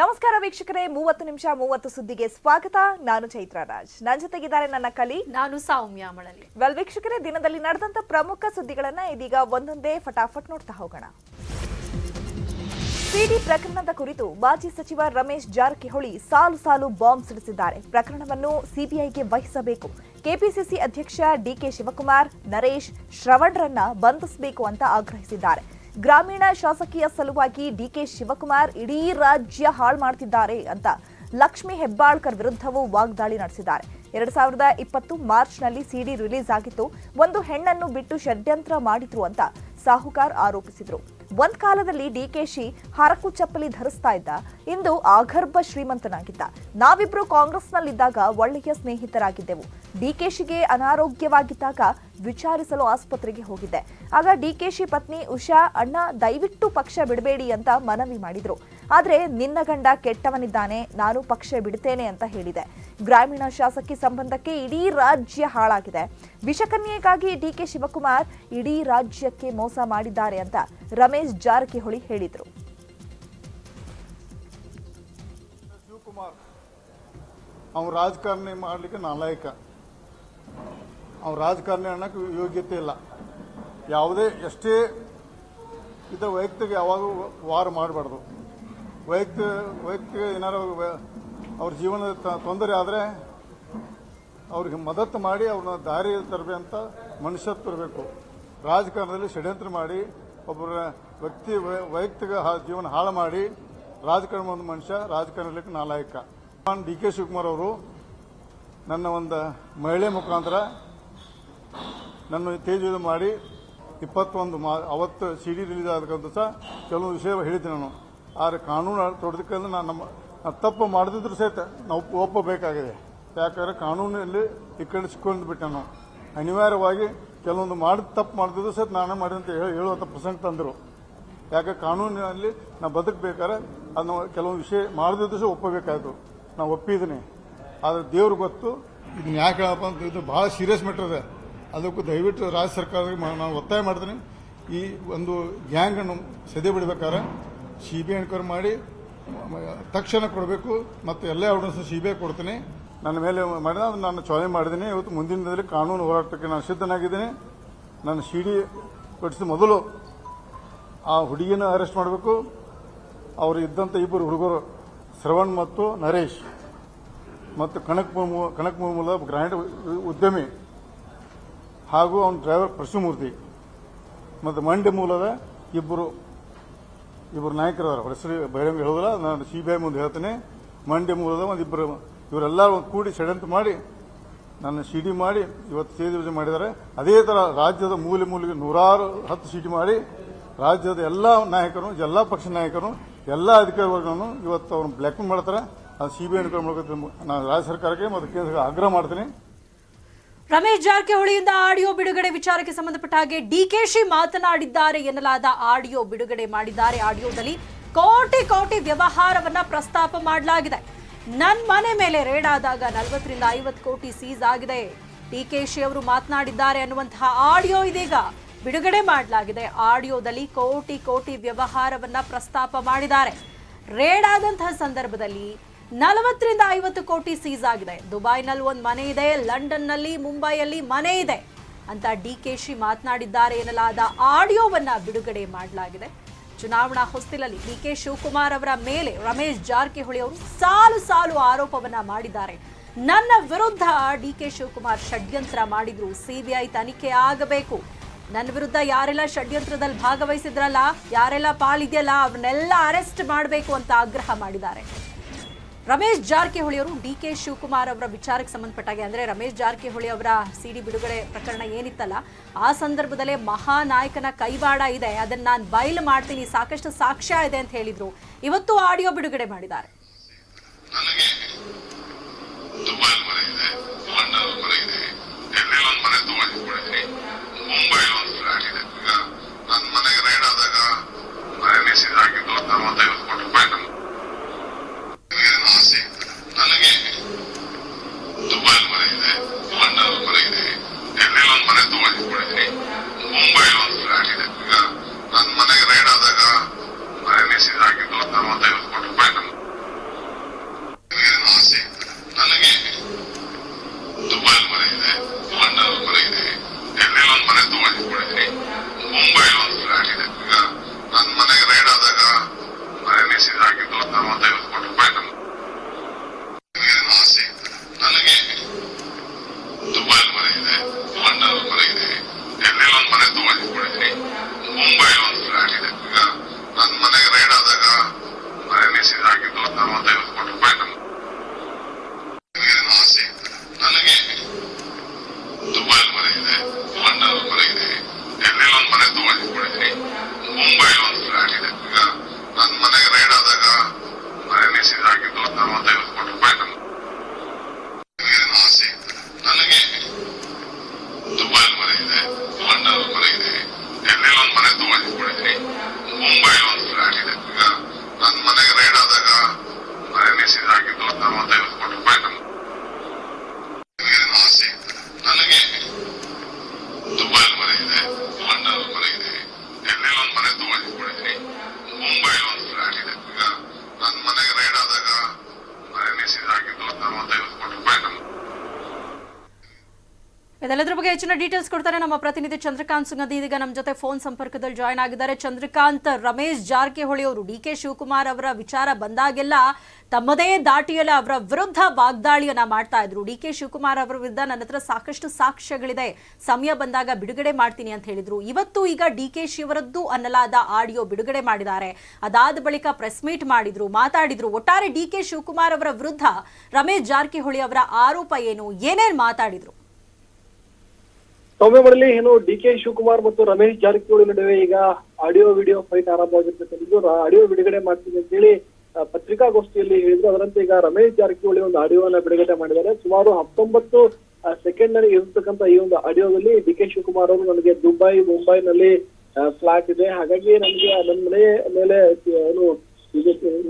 ನಮಸ್ಕಾರ ವೀಕ್ಷಕರೇ ಮೂವತ್ತು ನಿಮಿಷ ಮೂವತ್ತು ಸುದ್ದಿಗೆ ಸ್ವಾಗತ. ನಾನು ಚೈತ್ರ ರಾಜ್. ನನ್ನ ಜೊತೆಗಿದ್ದಾರೆ ನನ್ನ ಕಲಿ. ನಾನು ಸೌಮ್ಯ ಮಳಲಿ. ವೆಲ್ ವೀಕ್ಷಕರೇ ದಿನದಲ್ಲಿ ನಡೆದಂತ ಪ್ರಮುಖ ಸುದ್ದಿಗಳನ್ನ ಇದೀಗ ಒಂದೊಂದೇ ಫಟಾಫಟ್ ನೋಡ್ತಾ ಹೋಗೋಣ. ಸಿಡಿ ಪ್ರಕರಣದ ಕುರಿತು ಮಾಜಿ ಸಚಿವ ರಮೇಶ್ ಜಾರಕಿಹೊಳಿ ಸಾಲು ಸಾಲು ಬಾಂಬ್ ಸಿಡಿಸಿದ್ದಾರೆ. ಪ್ರಕರಣವನ್ನು ಸಿಬಿಐಗೆ ವಹಿಸಬೇಕು. ಕೆಪಿಸಿಸಿ ಅಧ್ಯಕ್ಷ ಡಿಕೆ ಶಿವಕುಮಾರ್ ನರೇಶ್ ಶ್ರವಣ್ರನ್ನ ಬಂಧಿಸಬೇಕು ಅಂತ ಆಗ್ರಹಿಸಿದ್ದಾರೆ. ಗ್ರಾಮೀಣ ಶಾಸಕಿಯ ಸಲುವಾಗಿ ಡಿಕೆ ಶಿವಕುಮಾರ್ ಇಡೀ ರಾಜ್ಯ ಹಾಳು ಮಾಡ್ತಿದ್ದಾರೆ ಅಂತ ಲಕ್ಷ್ಮಿ ಹೆಬ್ಬಾಳ್ಕರ್ ವಿರುದ್ಧವೂ ವಾಗ್ದಾಳಿ ನಡೆಸಿದ್ದಾರೆ. ಎರಡ್ ಸಾವಿರದ ಇಪ್ಪತ್ತು ಮಾರ್ಚ್ನಲ್ಲಿ ಸಿಡಿ ರಿಲೀಸ್ ಆಗಿತ್ತು. ಒಂದು ಹೆಣ್ಣನ್ನು ಬಿಟ್ಟು ಷಡ್ಯಂತ್ರ ಮಾಡಿದ್ರು ಅಂತ ಸಾಹುಕಾರ್ ಆರೋಪಿಸಿದ್ರು. ಒಂದ್ ಕಾಲದಲ್ಲಿ ಡಿ ಕೆ ಶಿ ಹರಕು ಚಪ್ಪಲಿ ಧರಿಸ್ತಾ ಇದ್ದ. ಇಂದು ಆಗರ್ಭ ಶ್ರೀಮಂತನಾಗಿದ್ದ. ನಾವಿಬ್ರು ಕಾಂಗ್ರೆಸ್ನಲ್ಲಿದ್ದಾಗ ಒಳ್ಳೆಯ ಸ್ನೇಹಿತರಾಗಿದ್ದೆವು. ಡಿಕೆಶಿಗೆ ಅನಾರೋಗ್ಯವಾಗಿದ್ದಾಗ ವಿಚಾರಿಸಲು ಆಸ್ಪತ್ರೆಗೆ ಹೋಗಿದ್ದೆ. ಆಗ ಡಿಕೆಶಿ ಪತ್ನಿ ಉಷಾ, ಅಣ್ಣ, ದಯವಿಟ್ಟು ಪಕ್ಷ ಬಿಡಬೇಡಿ ಅಂತ ಮನವಿ ಮಾಡಿದ್ರು. ಆದ್ರೆ ನಿನ್ನ ಗಂಡ ಕೆಟ್ಟವನಿದ್ದಾನೆ, ನಾನು ಪಕ್ಷ ಬಿಡ್ತೇನೆ ಅಂತ ಹೇಳಿದೆ. ಗ್ರಾಮೀಣ ಶಾಸಕಿ ಸಂಬಂಧಕ್ಕೆ ಇಡೀ ರಾಜ್ಯ ಹಾಳಾಗಿದೆ. ವಿಷಕನ್ಯೆಗಾಗಿ ಡಿ ಕೆ ಶಿವಕುಮಾರ್ ಇಡೀ ರಾಜ್ಯಕ್ಕೆ ಮೋಸ ಮಾಡಿದ್ದಾರೆ ಅಂತ ರಮೇಶ್ ಜಾರಕಿಹೊಳಿ ಹೇಳಿದರು. ಶಿವಕುಮಾರ್, ಅವ್ನು ರಾಜಕಾರಣಿ ಮಾಡಲಿಕ್ಕೆ ನಾಲಾಯಕ. ಅವ್ನು ರಾಜಕಾರಣಿ ಅನ್ನೋಕ್ಕೆ ಯೋಗ್ಯತೆ ಇಲ್ಲ. ಯಾವುದೇ ಎಷ್ಟೇ ಇದ್ದ ವೈಯಕ್ತಿಕ ಯಾವಾಗೂ ವಾರ ಮಾಡಬಾರ್ದು. ವೈಯಕ್ತಿಕ ವೈಯಕ್ತಿಕ ಏನಾರು ಅವ್ರ ಜೀವನದ ತೊಂದರೆ ಆದರೆ ಅವ್ರಿಗೆ ಮದತ್ತು ಮಾಡಿ ಅವ್ರನ್ನ ದಾರಿ ತರಬೇಕಂತ ಮನುಷ್ಯತ್ವ ಇರಬೇಕು. ರಾಜಕಾರಣದಲ್ಲಿ ಷಡ್ಯಂತ್ರ ಮಾಡಿ, ಒಬ್ಬರ ವ್ಯಕ್ತಿ ವೈಯಕ್ತಿಕ ಜೀವನ ಹಾಳು ಮಾಡಿ, ರಾಜಕಾರಣ ಒಂದು ಮನುಷ್ಯ ರಾಜಕಾರಣಕ್ಕೆ ನಾಲಾಯಕ. ನಾನು ಡಿ ಕೆ ಶಿವಕುಮಾರ್ ಅವರು, ನನ್ನ ಒಂದು ಮಹಿಳೆ ಮುಖಾಂತರ ನನ್ನ ತೇಜ ಮಾಡಿ ಇಪ್ಪತ್ತೊಂದು ಮಾ, ಅವತ್ತು ಸಿ ಡಿ ರಿಲೀಸ್ ಆದಕ್ಕಂತ ಸಹ ಕೆಲವು ವಿಷಯ ಹೇಳಿದ್ದೆ ನಾನು. ಆದರೆ ಕಾನೂನು ತೊಡೆದಕ್ಕಂದ್ರೆ ನಾನು ನಮ್ಮ ತಪ್ಪು ಮಾಡದಿದ್ರು ಸಹಿತ ನಾವು ಒಪ್ಪಬೇಕಾಗಿದೆ. ಯಾಕಂದ್ರೆ ಕಾನೂನಲ್ಲಿ ಈ ಕಡೆ ಸಿಕ್ಕೊಂಡು ಬಿಟ್ಟೆ ನಾನು. ಅನಿವಾರ್ಯವಾಗಿ ಕೆಲವೊಂದು ಮಾಡಿದ ತಪ್ಪು ಮಾಡಿದ್ರು ಸಹಿತ ನಾನು ಮಾಡಿದಂತ ಹೇಳಿ ಹೇಳುವಂಥ ಪ್ರಸಂಗ ತಂದರು. ಯಾಕೆ ಕಾನೂನಿನಲ್ಲಿ ನಾವು ಬದುಕಬೇಕಾದ್ರೆ ಅದನ್ನು ಕೆಲವೊಂದು ವಿಷಯ ಮಾಡಿದ್ರು ಸಹ ಒಪ್ಪಬೇಕಾಯ್ತು. ನಾವು ಒಪ್ಪಿದ್ದೀನಿ. ಆದರೆ ದೇವ್ರಿಗೆ ಗೊತ್ತು. ಇದನ್ನ ಯಾಕೆ ಹೇಳಪ್ಪ ಅಂತ ಇದು ಭಾಳ ಸೀರಿಯಸ್ ಮ್ಯಾಟರ್ ಇದೆ. ಅದಕ್ಕೂ ದಯವಿಟ್ಟು ರಾಜ್ಯ ಸರ್ಕಾರಕ್ಕೆ ನಾನು ಒತ್ತಾಯ ಮಾಡ್ತೀನಿ. ಈ ಒಂದು ಗ್ಯಾಂಗನ್ನು ಸದೆ ಬಿಡಬೇಕಾದ್ರೆ ಸಿ ಬಿ ಎನ್ಕ್ವೈರಿ ಮಾಡಿ, ತಕ್ಷಣ ಕೊಡಬೇಕು. ಮತ್ತು ಎಲ್ಲ ಎವಿಡೆನ್ಸ್ ಸಿ ಕೊಡ್ತೀನಿ. ನನ್ನ ಮೇಲೆ ಮಾಡಿದ ಅದು ನಾನು ಚಾಲನೆ ಮಾಡಿದ್ದೀನಿ. ಇವತ್ತು ಮುಂದಿನ ದಿನದಲ್ಲಿ ಕಾನೂನು ಹೋರಾಟಕ್ಕೆ ನಾನು ಸಿದ್ಧನಾಗಿದ್ದೀನಿ. ನಾನು ಸಿ ಡಿ ಪಡಿಸಿದ ಮೊದಲು ಆ ಹುಡುಗಿನ ಅರೆಸ್ಟ್ ಮಾಡಬೇಕು. ಅವರು ಇದ್ದಂಥ ಇಬ್ಬರು ಹುಡುಗರು ಶ್ರವಣ್ ಮತ್ತು ನರೇಶ್ ಮತ್ತು ಕನಕ್ ಕನಕ್ ಮೂಲದ ಗ್ರಾಂಡ್ ಉದ್ಯಮಿ ಹಾಗೂ ಅವನ ಡ್ರೈವರ್ ಪ್ರಶುಮೂರ್ತಿ ಮತ್ತು ಮಂಡ್ಯ ಮೂಲದ ಇಬ್ಬರು ಇಬ್ಬರು ನಾಯಕರು ಹೆಸರು ಬಹಿರಂಗ ನಾನು ಸಿ ಬಿ ಐ ಮುಂದೆ ಹೇಳ್ತೇನೆ. ಮಂಡ್ಯ ಮೂಲದ ಒಂದು ಇಬ್ಬರು ಇವರೆಲ್ಲ ಕೂಡಿ ಷಡ್ಯಂತ್ರ ಮಾಡಿ, ನನ್ನ ಸಿ ಡಿ ಮಾಡಿ, ಇವತ್ತು ಸೇದಿ ಮಾಡಿದ್ದಾರೆ. ಅದೇ ಥರ ರಾಜ್ಯದ ಮೂಲೆ ಮೂಲೆಗೆ ನೂರಾರು ಹತ್ತು ಸಿಡಿ ಮಾಡಿ, ರಾಜ್ಯದ ಎಲ್ಲ ನಾಯಕರು, ಎಲ್ಲ ಪಕ್ಷ ನಾಯಕರು, ಎಲ್ಲ ಅಧಿಕಾರಿಗಳನ್ನು ಇವತ್ತು ಅವ್ರನ್ನ ಬ್ಲ್ಯಾಕ್ಮೇಲ್ ಮಾಡ್ತಾರೆ. ಅದು ಸಿ ಬಿ ಐ ಮೂಲಕ ನಾನು ರಾಜ್ಯ ಸರ್ಕಾರಕ್ಕೆ ಮತ್ತು ಕೇಂದ್ರಕ್ಕೆ ಆಗ್ರಹ ಮಾಡ್ತೀನಿ. ರಮೇಶ್ ಜಾರಕಿಹೊಳಿಯಿಂದ ಆಡಿಯೋ ಬಿಡುಗಡೆ ವಿಚಾರಕ್ಕೆ ಸಂಬಂಧಪಟ್ಟ ಹಾಗೆ ಡಿಕೆಶಿ ಮಾತನಾಡಿದ್ದಾರೆ ಎನ್ನಲಾದ ಆಡಿಯೋ ಬಿಡುಗಡೆ ಮಾಡಿದ್ದಾರೆ. ಆಡಿಯೋದಲ್ಲಿ ಕೋಟಿ ಕೋಟಿ ವ್ಯವಹಾರವನ್ನ ಪ್ರಸ್ತಾಪ ಮಾಡಲಾಗಿದೆ. ನನ್ನ ಮನೆ ಮೇಲೆ ರೇಡ್ ಆದಾಗ ನಲವತ್ತರಿಂದ ಐವತ್ತು ಕೋಟಿ ಸೀಸ್ ಆಗಿದೆ. ಡಿಕೆಶಿ ಅವರು ಮಾತನಾಡಿದ್ದಾರೆ ಅನ್ನುವಂತಹ ಆಡಿಯೋ ಇದೀಗ ಬಿಡುಗಡೆ ಮಾಡಲಾಗಿದೆ. ಆಡಿಯೋದಲ್ಲಿ ಕೋಟಿ ಕೋಟಿ ವ್ಯವಹಾರವನ್ನ ಪ್ರಸ್ತಾಪ ಮಾಡಿದ್ದಾರೆ. ರೇಡ್ ಆದಂತಹ ಸಂದರ್ಭದಲ್ಲಿ ನಲವತ್ತರಿಂದ ಐವತ್ತು ಕೋಟಿ ಸೀಸ್ ಆಗಿದೆ. ದುಬೈನಲ್ಲಿ ಒಂದು ಮನೆ ಇದೆ, ಲಂಡನ್ನಲ್ಲಿ ಮುಂಬೈಯಲ್ಲಿ ಮನೆ ಇದೆ ಅಂತ ಡಿ ಕೆ ಶಿ ಮಾತನಾಡಿದ್ದಾರೆ ಎನ್ನಲಾದ ಆಡಿಯೋವನ್ನ ಬಿಡುಗಡೆ ಮಾಡಲಾಗಿದೆ. ಚುನಾವಣಾ ಹೊಸ್ತಿಲಲ್ಲಿ ಡಿ ಕೆ ಶಿವಕುಮಾರ್ ಅವರ ಮೇಲೆ ರಮೇಶ್ ಜಾರಕಿಹೊಳಿ ಅವರು ಸಾಲು ಸಾಲು ಆರೋಪವನ್ನ ಮಾಡಿದ್ದಾರೆ. ನನ್ನ ವಿರುದ್ಧ ಡಿ ಕೆ ಶಿವಕುಮಾರ್ ಷಡ್ಯಂತ್ರ ಮಾಡಿದ್ರು. ಸಿಬಿಐ ತನಿಖೆ ಆಗಬೇಕು. ನನ್ನ ವಿರುದ್ಧ ಯಾರೆಲ್ಲ ಷಡ್ಯಂತ್ರದಲ್ಲಿ ಭಾಗವಹಿಸಿದ್ರಲ್ಲ, ಯಾರೆಲ್ಲ ಪಾಲಿದೆಯಲ್ಲ ಅವ್ರನ್ನೆಲ್ಲ ಅರೆಸ್ಟ್ ಮಾಡಬೇಕು ಅಂತ ಆಗ್ರಹ ಮಾಡಿದ್ದಾರೆ. ರಮೇಶ್ ಜಾರಕಿಹೊಳಿ ಅವರು ಡಿ ಕೆ ಶಿವಕುಮಾರ್ ಅವರ ವಿಚಾರಕ್ಕೆ ಸಂಬಂಧಪಟ್ಟಾಗೆ, ಅಂದ್ರೆ ರಮೇಶ್ ಜಾರಕಿಹೊಳಿ ಅವರ ಸಿಡಿ ಬಿಡುಗಡೆ ಪ್ರಕರಣ ಏನಿತ್ತಲ್ಲ, ಆ ಸಂದರ್ಭದಲ್ಲೇ ಮಹಾನಾಯಕನ ಕೈವಾಡ ಇದೆ, ಅದನ್ನ ನಾನು ಬಯಲು ಮಾಡ್ತೀನಿ, ಸಾಕಷ್ಟು ಸಾಕ್ಷ್ಯ ಇದೆ ಅಂತ ಹೇಳಿದ್ರು. ಇವತ್ತು ಆಡಿಯೋ ಬಿಡುಗಡೆ ಮಾಡಿದ್ದಾರೆ. ಇದೆಲ್ಲದ್ರ ಬಗ್ಗೆ ಹೆಚ್ಚಿನ ಡೀಟೇಲ್ಸ್ ಕೊಡ್ತಾರೆ ನಮ್ಮ ಪ್ರತಿನಿಧಿ ಚಂದ್ರಕಾಂತ್ ಸುಗಂಧಿ ಇದೀಗ ನಮ್ಮ ಜೊತೆ ಫೋನ್ ಸಂಪರ್ಕದಲ್ಲಿ ಜಾಯ್ನ್ ಆಗಿದ್ದಾರೆ ಚಂದ್ರಕಾಂತ್, ರಮೇಶ್ ಜಾರಕಿಹೊಳಿ ಅವರು, ಡಿ ಕೆ ಶಿವಕುಮಾರ್ ಅವರ ವಿಚಾರ ಬಂದಾಗೆಲ್ಲ ತಮ್ಮದೇ ದಾಟಿಯಲ್ಲಿ ಅವರ ವಿರುದ್ಧ ವಾಗ್ದಾಳಿಯನ್ನ ಮಾಡ್ತಾ ಇದ್ರು. ಡಿ ಕೆ ಶಿವಕುಮಾರ್ ಅವರ ವಿರುದ್ಧ ನನ್ನ ಹತ್ರ ಸಾಕಷ್ಟು ಸಾಕ್ಷ್ಯಗಳಿದೆ. ಸಮಯ ಬಂದಾಗ ಬಿಡುಗಡೆ ಮಾಡ್ತೀನಿ ಅಂತ ಹೇಳಿದ್ರು. ಇವತ್ತು ಈಗ ಡಿ ಕೆ ಶಿವರದ್ದು ಅನ್ನಲಾದ ಆಡಿಯೋ ಬಿಡುಗಡೆ ಮಾಡಿದ್ದಾರೆ. ಅದಾದ ಬಳಿಕ ಪ್ರೆಸ್ ಮೀಟ್ ಮಾಡಿದ್ರು, ಮಾತಾಡಿದ್ರು. ಒಟ್ಟಾರೆ ಡಿ ಕೆ ಶಿವಕುಮಾರ್ ಅವರ ವಿರುದ್ಧ ರಮೇಶ್ ಜಾರಕಿಹೊಳಿ ಅವರ ಆರೋಪ ಏನು? ಏನೇನ್ ಮಾತಾಡಿದ್ರು? ಸೌಮ್ಯ ಮಡಲಿ ಏನು ಡಿ ಕೆ ಶಿವಕುಮಾರ್ ಮತ್ತು ರಮೇಶ್ ಜಾರಕಿಹೊಳಿ ನಡುವೆ ಈಗ ಆಡಿಯೋ, ವಿಡಿಯೋ ಫೈಟ್ ಆರಂಭವಾಗಿರ್ತಕ್ಕಂಥದ್ದು ಆಡಿಯೋ ಬಿಡುಗಡೆ ಮಾಡ್ತೀನಿ ಅಂತ ಹೇಳಿ ಪತ್ರಿಕಾಗೋಷ್ಠಿಯಲ್ಲಿ ಹೇಳಿದ್ರು. ಅದರಂತೆ ಈಗ ರಮೇಶ್ ಜಾರಕಿಹೊಳಿ ಒಂದು ಆಡಿಯೋನ ಬಿಡುಗಡೆ ಮಾಡಿದ್ದಾರೆ. ಸುಮಾರು ಹತ್ತೊಂಬತ್ತು ಸೆಕೆಂಡ್ನಲ್ಲಿ ಇರತಕ್ಕಂತ ಈ ಒಂದು ಆಡಿಯೋದಲ್ಲಿ ಡಿ ಕೆ ಶಿವಕುಮಾರ್ ಅವರು ನನಗೆ ದುಬೈ, ಮುಂಬೈನಲ್ಲಿ ಫ್ಲಾಟ್ ಇದೆ. ಹಾಗಾಗಿ ನನಗೆ ನನ್ನ ಮನೆ ಮೇಲೆ ಏನು,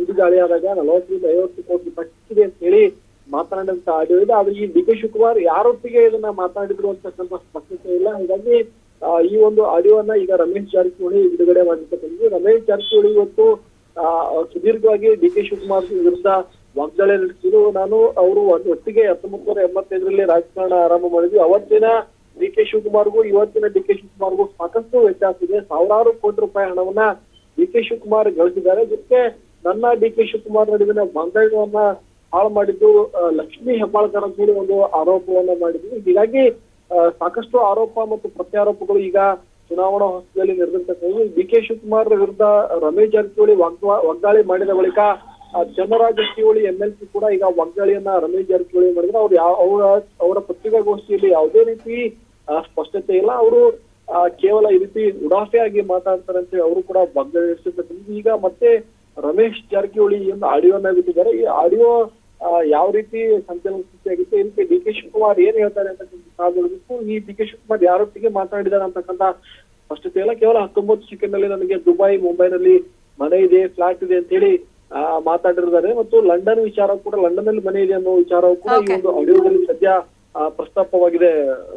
ಇದು ಗಾಳಿ ಆದಾಗ ನಲವತ್ತರಿಂದ ಐವತ್ತು ಕೋಟಿ ಪಟ್ಟಿದೆ ಅಂತ ಹೇಳಿ ಮಾತನಾಡಿದಂತ ಆಡಿಯೋ ಇದೆ ಆದ್ರೆ ಈ ಡಿ ಕೆ ಶಿವಕುಮಾರ್ ಯಾರೊಟ್ಟಿಗೆ ಇದನ್ನ ಮಾತನಾಡಿದ್ರು ಅಂತಕ್ಕಂಥ ಸ್ಪಷ್ಟತೆ ಇಲ್ಲ. ಹಾಗಾಗಿ ಈ ಒಂದು ಆಡಿಯೋವನ್ನ ಈಗ ರಮೇಶ್ ಜಾರಕಿಹೊಳಿ ಬಿಡುಗಡೆ ಮಾಡಿರ್ತಕ್ಕಂಥದ್ದು. ರಮೇಶ್ ಜಾರಕಿಹೊಳಿ ಇವತ್ತು ಸುದೀರ್ಘವಾಗಿ ಡಿ ಕೆ ಶಿವಕುಮಾರ್ ವಿರುದ್ಧ ವಾಗ್ದಾಳಿ ನಡೆಸಿದ್ರು. ನಾನು ಅವರು ಒಟ್ಟಿಗೆ ಹತ್ತೊಂಬತ್ತು ನೂರ ಎಂಬತ್ತೈದರಲ್ಲಿ ರಾಜಕಾರಣ ಆರಂಭ ಮಾಡಿದ್ವಿ. ಅವತ್ತಿನ ಡಿ ಕೆ ಶಿವಕುಮಾರ್ಗೂ, ಇವತ್ತಿನ ಡಿ ಕೆ ಶಿವಕುಮಾರ್ಗೂ ಸಾಕಷ್ಟು ವ್ಯತ್ಯಾಸ ಇದೆ. ಸಾವಿರಾರು ಕೋಟಿ ರೂಪಾಯಿ ಹಣವನ್ನ ಡಿ ಕೆ ಶಿವಕುಮಾರ್ ಗಳಿಸಿದ್ದಾರೆ. ಜೊತೆಗೆ ನನ್ನ ಡಿ ಕೆ ಶಿವಕುಮಾರ್ ನಡುವಿನ ಬಾಂಧವ್ಯವನ್ನ ಹಾಳು ಮಾಡಿದ್ದು ಲಕ್ಷ್ಮಿ ಹೆಬ್ಬಾಳ್ಕರ್ ಅಂತ ಹೇಳಿ ಒಂದು ಆರೋಪವನ್ನ ಮಾಡಿದ್ವಿ. ಹೀಗಾಗಿ ಸಾಕಷ್ಟು ಆರೋಪ ಮತ್ತು ಪ್ರತ್ಯಾರೋಪಗಳು ಈಗ ಚುನಾವಣಾ ಹೊಸದಲ್ಲಿ ನಡೆದಿರ್ತಕ್ಕಂಥದ್ದು. ಡಿ ಕೆ ಶಿವಕುಮಾರ್ ವಿರುದ್ಧ ರಮೇಶ್ ಜಾರಕಿಹೊಳಿ ವಾಗ್ದಾಳಿ ಮಾಡಿದ ಬಳಿಕ Chandraraj Jarkiholi M L C ಕೂಡ ಈಗ ವಾಗ್ದಾಳಿಯನ್ನ ರಮೇಶ್ ಜಾರಕಿಹೊಳಿ ಮಾಡಿದ್ರೆ. ಅವ್ರು ಯಾವ, ಅವರ ಅವರ ಪತ್ರಿಕಾಗೋಷ್ಠಿಯಲ್ಲಿ ಯಾವುದೇ ರೀತಿ ಸ್ಪಷ್ಟತೆ ಇಲ್ಲ. ಅವರು ಕೇವಲ ಈ ರೀತಿ ಉಡಾಫೆಯಾಗಿ ಮಾತಾಡ್ತಾರೆ ಅಂತ ಹೇಳಿ ಅವರು ಕೂಡ ವಾಗ್ದಾಳಿ ನಡೆಸಿರ್ತಕ್ಕಂಥದ್ದು. ಈಗ ಮತ್ತೆ ರಮೇಶ್ ಜಾರಕಿಹೊಳಿ ಒಂದು ಆಡಿಯೋನ ಬಿಟ್ಟಿದ್ದಾರೆ. ಈ ಆಡಿಯೋ ಯಾವ ರೀತಿ ಸಂಚಲನ ಸೃಷ್ಟಿ ಆಗಿತ್ತು? ರೀತಿ ಡಿ ಕೆ ಶಿವಕುಮಾರ್ ಏನ್ ಹೇಳ್ತಾರೆ ಅಂತಕ್ಕಂಥ ಈ ಡಿ ಕೆ ಶಿವಕುಮಾರ್ ಯಾರೊಟ್ಟಿಗೆ ಮಾತನಾಡಿದ್ದಾರೆ ಅಂತಕ್ಕಂಥ ಸ್ಪಷ್ಟತೆ ಎಲ್ಲ ಕೇವಲ ಹತ್ತೊಂಬತ್ತು ಸೆಕೆಂಡ್ನಲ್ಲಿ ನನಗೆ ದುಬೈ ಮುಂಬೈನಲ್ಲಿ ಮನೆ ಇದೆ ಫ್ಲಾಟ್ ಇದೆ ಅಂತ ಹೇಳಿ ಆ, ಮಾತಾಡಿರ್ತಾರೆ. ಮತ್ತು ಲಂಡನ್ ವಿಚಾರ ಕೂಡ ಲಂಡನ್ನಲ್ಲಿ ಮನೆ ಇದೆ ಅನ್ನೋ ವಿಚಾರವು ಕೂಡ ಈ ಒಂದು ಆಡಿಯೋದಲ್ಲಿ ಸದ್ಯ ಪ್ರಸ್ತಾಪವಾಗಿದೆ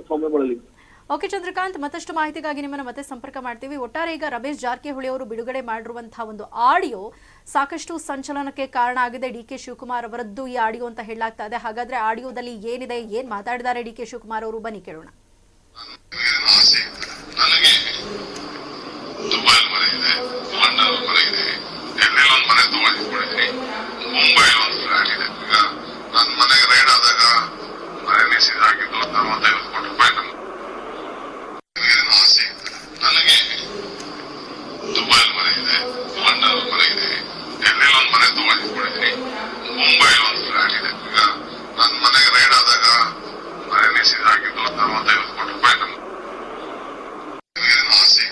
ಸೌಮ್ಯ ಬಳಲಿ ಓಕೆ ಚಂದ್ರಕಾಂತ್, ಮತ್ತಷ್ಟು ಮಾಹಿತಿಗಾಗಿ ನಿಮ್ಮನ್ನು ಮತ್ತೆ ಸಂಪರ್ಕ ಮಾಡ್ತೀವಿ. ಒಟ್ಟಾರೆ ಈಗ ರಮೇಶ್ ಜಾರಕಿಹೊಳಿ ಅವರು ಬಿಡುಗಡೆ ಮಾಡಿರುವಂತಹ ಒಂದು ಆಡಿಯೋ ಸಾಕಷ್ಟು ಸಂಚಲನಕ್ಕೆ ಕಾರಣ ಆಗಿದೆ. ಡಿ ಕೆ ಶಿವಕುಮಾರ್ ಅವರದ್ದು ಈ ಆಡಿಯೋ ಅಂತ ಹೇಳಲಾಗ್ತಾ ಇದೆ. ಹಾಗಾದ್ರೆ ಆಡಿಯೋದಲ್ಲಿ ಏನಿದೆ, ಏನ್ ಮಾತಾಡಿದ್ದಾರೆ ಡಿ ಕೆ ಶಿವಕುಮಾರ್ ಅವರು? ಬನ್ನಿ, ಕೇಳೋಣ. ನನ್ನ ಮನೆಗೆ ರೈಡ್ ಆದಾಗ ಮನೆ ಕೋಟಿ ರೂಪಾಯಿ ಆಸೆ ನನಗೆ ದುಬೈಲ್ ಮನೆ ಇದೆ ಲಂಡನ್ ಮನೆ ಇದೆ ಡೆಲ್ಲಿ ಒಂದು ಮನೆ ತಗೊಂಡಿದ್ದೀನಿ ಮುಂಬೈಲಿ ಒಂದು ಫ್ಲಾಟ್ ಇದೆ ಈಗ ನನ್ನ ಮನೆಗೆ ರೈಡ್ ಆದಾಗ ಮನೆ ಲೀಸಿಗೆ ಹಾಕಿದ್ದು ಅರವತ್ತೈವತ್ತು ಕೋಟಿ ರೂಪಾಯಿ ನಮ್ಗೆ ಏನು ಆಸೆ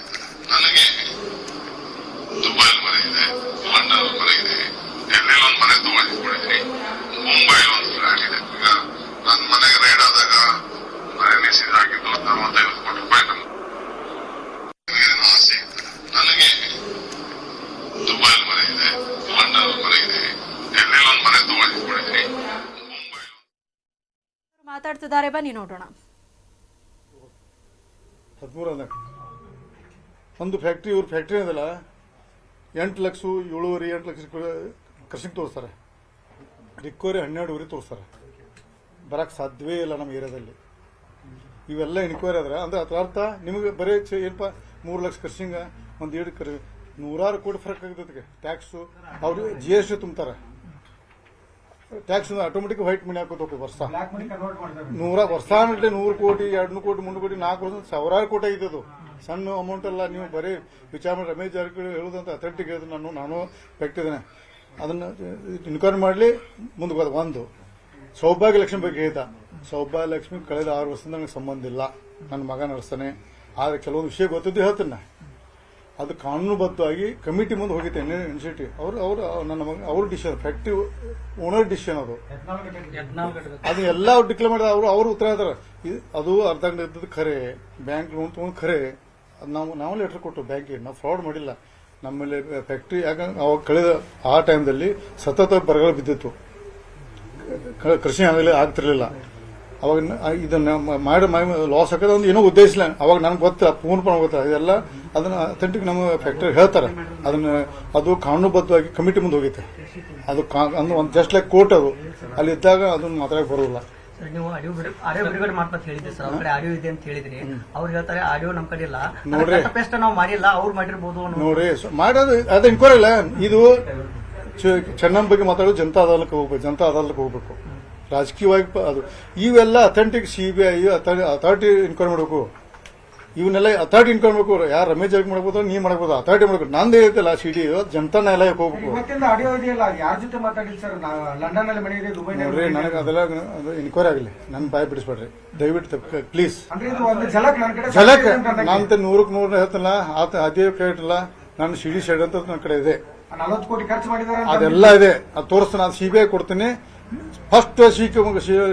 ನನಗೆ ದುಬೈಲ್ ಮನೆ ಇದೆ ಲಂಡನ್ ಮನೆ ಇದೆ ಡೆಲ್ಲಿ ಒಂದು ಮನೆ ತಗೊಂಡಿದ್ದೀನಿ ಮುಂಬೈಲಿ ಒಂದು ಫ್ಲಾಟ್ ಇದೆ ಈಗ ನನ್ನ ಮನೆಗೆ ರೈಡ್ ಆದಾಗ ಮನೆ ಲೀಸಿಗೆ ಹಾಕಿದ್ದು ಅರವತ್ತೈವತ್ತು ಕೋಟಿ ರೂಪಾಯಿ ನಮ್ಗೆ ಏನು ಆಸೆ ನನಗೆ ದುಬೈಲ್ ಮನೆ ಇದೆ ಲಂಡನ್ ಮನೆ ಇದೆ ಡೆಲ್ಲಿ ಒಂದು ಮನೆ ತಗೊಂಡಿದ್ದೀನಿ ಮುಂಬೈ ಮಾತಾಡ್ತಿದ್ದಾರೆ ಬನ್ನಿ ನೋಡೋಣ. ಒಂದು ಫ್ಯಾಕ್ಟ್ರಿ ಇವ್ರ ಫ್ಯಾಕ್ಟ್ರಿ ಅದಲ್ಲ, ಎಂಟು ಲಕ್ಷ ಏಳುವರೆ, ಎಂಟು ಲಕ್ಷ ಕೃಷಿಗೆ ತೋರಿಸ್ತಾರೆ. ರಿಕ್ವರಿ ಹನ್ನೆರಡುವರೆ ತೋರಿಸ್ತಾರೆ. ಬರಕ್ಕೆ ಸಾಧ್ಯವೇ ಇಲ್ಲ ನಮ್ಮ ಏರಿಯಾದಲ್ಲಿ. ಇವೆಲ್ಲ ಇನ್ಕ್ವೈರಿ ಆದ್ರೆ, ಅಂದ್ರೆ ಅದರ ಅರ್ಥ ನಿಮಗೆ ಬರೀ ಏನಪ್ಪ, ಮೂರು ಲಕ್ಷ ಕರ್ಸಿಂಗ ಒಂದು ಎರಡು ಕರ್, ನೂರಾರು ಕೋಟಿ ಫರಕ್ ಆಗಿದೆ ಟ್ಯಾಕ್ಸು ಅವರು ಜಿ ಎಸ್ ಟಿ ತುಂಬ್ತಾರೆ. ಟ್ಯಾಕ್ಸ್ ಆಟೋಮೆಟಿಕ್ ವೈಟ್ ಮನಿ ಹಾಕೋತ ಹೋಗ್ತದೆ ವರ್ಷ. ನೂರ ವರ್ಷ ಅಂದ್ರೆ ನೂರು ಕೋಟಿ ಎರಡು ಕೋಟಿ ಮೂರು ಕೋಟಿ ನಾಲ್ಕು ವರ್ಷ ಸಾವಿರಾರು ಕೋಟಿ ಆಗಿದ್ದು ಸಣ್ಣ ಅಮೌಂಟ್ ಅಲ್ಲ ನೀವು ಬರೀ ವಿಚಾರ ಮಾಡಿ ರಮೇಶ್ ಜಾರಕಿಹೊಳಿ ಹೇಳುದಂತ ಅಥೆಂಟಿಕ್ ಹೇಳಿದ್ರು ನಾನು ನಾನು ವ್ಯಕ್ತಿದ್ದೇನೆ ಅದನ್ನ ಇನ್ಕ್ವೈರಿ ಮಾಡಲಿ ಮುಂದೆ ಬರೋದು ಒಂದು. ಸೌಭಾಗ್ಯ ಲಕ್ಷ್ಮಿ ಬಗ್ಗೆ ಹೇಳಿದ ಸೌಭಾಗ್ಯ ಲಕ್ಷ್ಮಿ ಕಳೆದ ಆರು ವರ್ಷದಿಂದ ನನಗೆ ಸಂಬಂಧ ಇಲ್ಲ. ನನ್ನ ಮಗ ನಡೆಸ್ತಾನೆ. ಆದರೆ ಕೆಲವೊಂದು ವಿಷಯ ಗೊತ್ತಿದ್ದು ಹೇಳ್ತಾನೆ ಅದು ಕಾನೂನುಬದ್ಧವಾಗಿ ಕಮಿಟಿ ಮುಂದೆ ಹೋಗಿತ್ತೆ ಇನ್ಸ್ಟಿಟ್ಯೂಟ್. ಅವರು ಅವರು, ನನ್ನ ಮಗ, ಅವ್ರ ಡಿಸಿಷನ್ ಫ್ಯಾಕ್ಟ್ರಿ ಓನರ್ ಡಿಸಿಷನ್ ಅದು. ಅದು ಎಲ್ಲ ಅವ್ರು ಡಿಕ್ಲೇರ್ ಮಾಡಿದ ಅವರು ಅವರು ಉತ್ತರ ಹೇಳ್ತಾರೆ. ಅದು ಅರ್ಧ ಗಂಟೆ ಇದ್ದದ್ದು ಖರೆ ಬ್ಯಾಂಕ್ ಲೋನ್ ತೊಗೊಂಡು ಖರೆ. ನಾವು ನಾವು ಲೆಟರ್ ಕೊಟ್ಟು ಬ್ಯಾಂಕಿಗೆ, ನಾವು ಫ್ರಾಡ್ ಮಾಡಿಲ್ಲ. ನಮ್ಮಲ್ಲಿ ಫ್ಯಾಕ್ಟ್ರಿ ಯಾಕಂದ್ರೆ ಅವಾಗ ಕಳೆದ ಆ ಟೈಮ್ದಲ್ಲಿ ಸತತ ಬರಗಾಲ ಬಿದ್ದಿತ್ತು. ಕೃಷಿ ಆಗಲಿ ಆಗ್ತಿರ್ಲಿಲ್ಲ. ಅವಾಗ ಇದನ್ನ ಮಾಡಿ ಲಾಸ್ ಹಾಕೋದು ಒಂದು ಏನೋ ಉದ್ದೇಶ ಇಲ್ಲ. ಅವಾಗ ನನಗೆ ಗೊತ್ತಿಲ್ಲ ಪೂರ್ಣ ಗೊತ್ತಿಲ್ಲ. ಇದೆಲ್ಲ ಅದನ್ನ ಅಥೆಂಟಿಕ್ ನಮ್ಮ ಫ್ಯಾಕ್ಟರಿ ಹೇಳ್ತಾರೆ. ಅದನ್ನ ಅದು ಕಾನೂನುಬದ್ಧವಾಗಿ ಕಮಿಟಿ ಮುಂದೆ ಹೋಗೈತೆ. ಅದು ಅಂದ್ರೆ ಒಂದು ಜಸ್ಟ್ ಲೈಕ್ ಕೋರ್ಟ್ ಅದು. ಅಲ್ಲಿ ಇದ್ದಾಗ ಅದನ್ನ ಮಾತ್ರ ಬರೋಲ್ಲ ನೀವು ಆಡಿಯೋ ಆಡಿಯೋ ಬಿಡುಗಡೆ ಮಾಡ್ತಾ ಹೇಳಿದ್ರಿ ಸರ್. ಅವ್ರ ಕಡೆ ಆಡಿಯೋ ಇದೆ ಅಂತ ಹೇಳಿದ್ರಿ. ಅವ್ರು ಹೇಳ್ತಾರೆ ಆಡಿಯೋ ನಮ್ ಕಡೆ ಇಲ್ಲ. ನೋಡ್ರಿ. ಪೆಸ್ಟ್ ನಾವು ಮಾಡಿಲ್ಲ ಅವ್ರು ಮಾಡಿರ್ಬೋದು ನೋಡ್ರಿ. ಮಾಡೋದು ಅದು ಇನ್ಕ್ವೈರಿ ಇಲ್ಲ. ಇದು ಚೆನ್ನಮ್ಮ ಬಗ್ಗೆ ಮಾತಾಡೋದು ಜನತಾ ಅದಾಲಕ್ಕೆ ಹೋಗ್ಬೇಕು ಜನತಾ ಅದಾಲಕ್ಕೆ ಹೋಗ್ಬೇಕು. ರಾಜಕೀಯವಾಗಿ ಅದು ಇವೆಲ್ಲ authentic C B I authority inquiry ಮಾಡಬೇಕು. ಇವನ್ನೆಲ್ಲ ಅಥಾರಿಟಿ ಇನ್ಕ್ವೈರಿ ಮಾಡಬೇಕು. ಯಾರು ರಮೇಶ್ ಜಾರಿ ಮಾಡ್ಬೋದು ನೀ ಮಾಡ್ಬೋದು ಅಥಾರಿಟಿ ಮಾಡಬೇಕು. ನಂದೇ ಹೇಳ್ತಿಲ್ಲ ಸಿ ಡಿ ಜನತಾ ನ್ಯಾಯಾಲಯಕ್ಕೆ ಹೋಗ್ಬೇಕು. ನೋಡ್ರಿ ನನಗೆ ಅದೆಲ್ಲ ಇನ್ಕ್ವೈರಿ ಆಗಲಿ. ನನ್ನ ಬಾಯ್ ಬಿಡಿಸ್ಬೇಡ್ರಿ. ದಯವಿಟ್ಟು ಪ್ಲೀಸ್ ಝಲಕ್. ನಾನು ನೂರಕ್ಕೆ ನೂರ ಹೇಳ್ತಲ್ಲ ಆತ ಅದೇ ಕೇಳಿಲ್ಲ ನಾನು ಸಿ ಡಿ ಶೆಡ್ ಅಂತ ನನ್ನ ಕಡೆ ಇದೆ. ಅದೆಲ್ಲ ಇದೆ. ಅದು ತೋರಿಸ್ತಾನೆ ನಾನು ಸಿ ಬಿ ಐ ಕೊಡ್ತೀನಿ. First C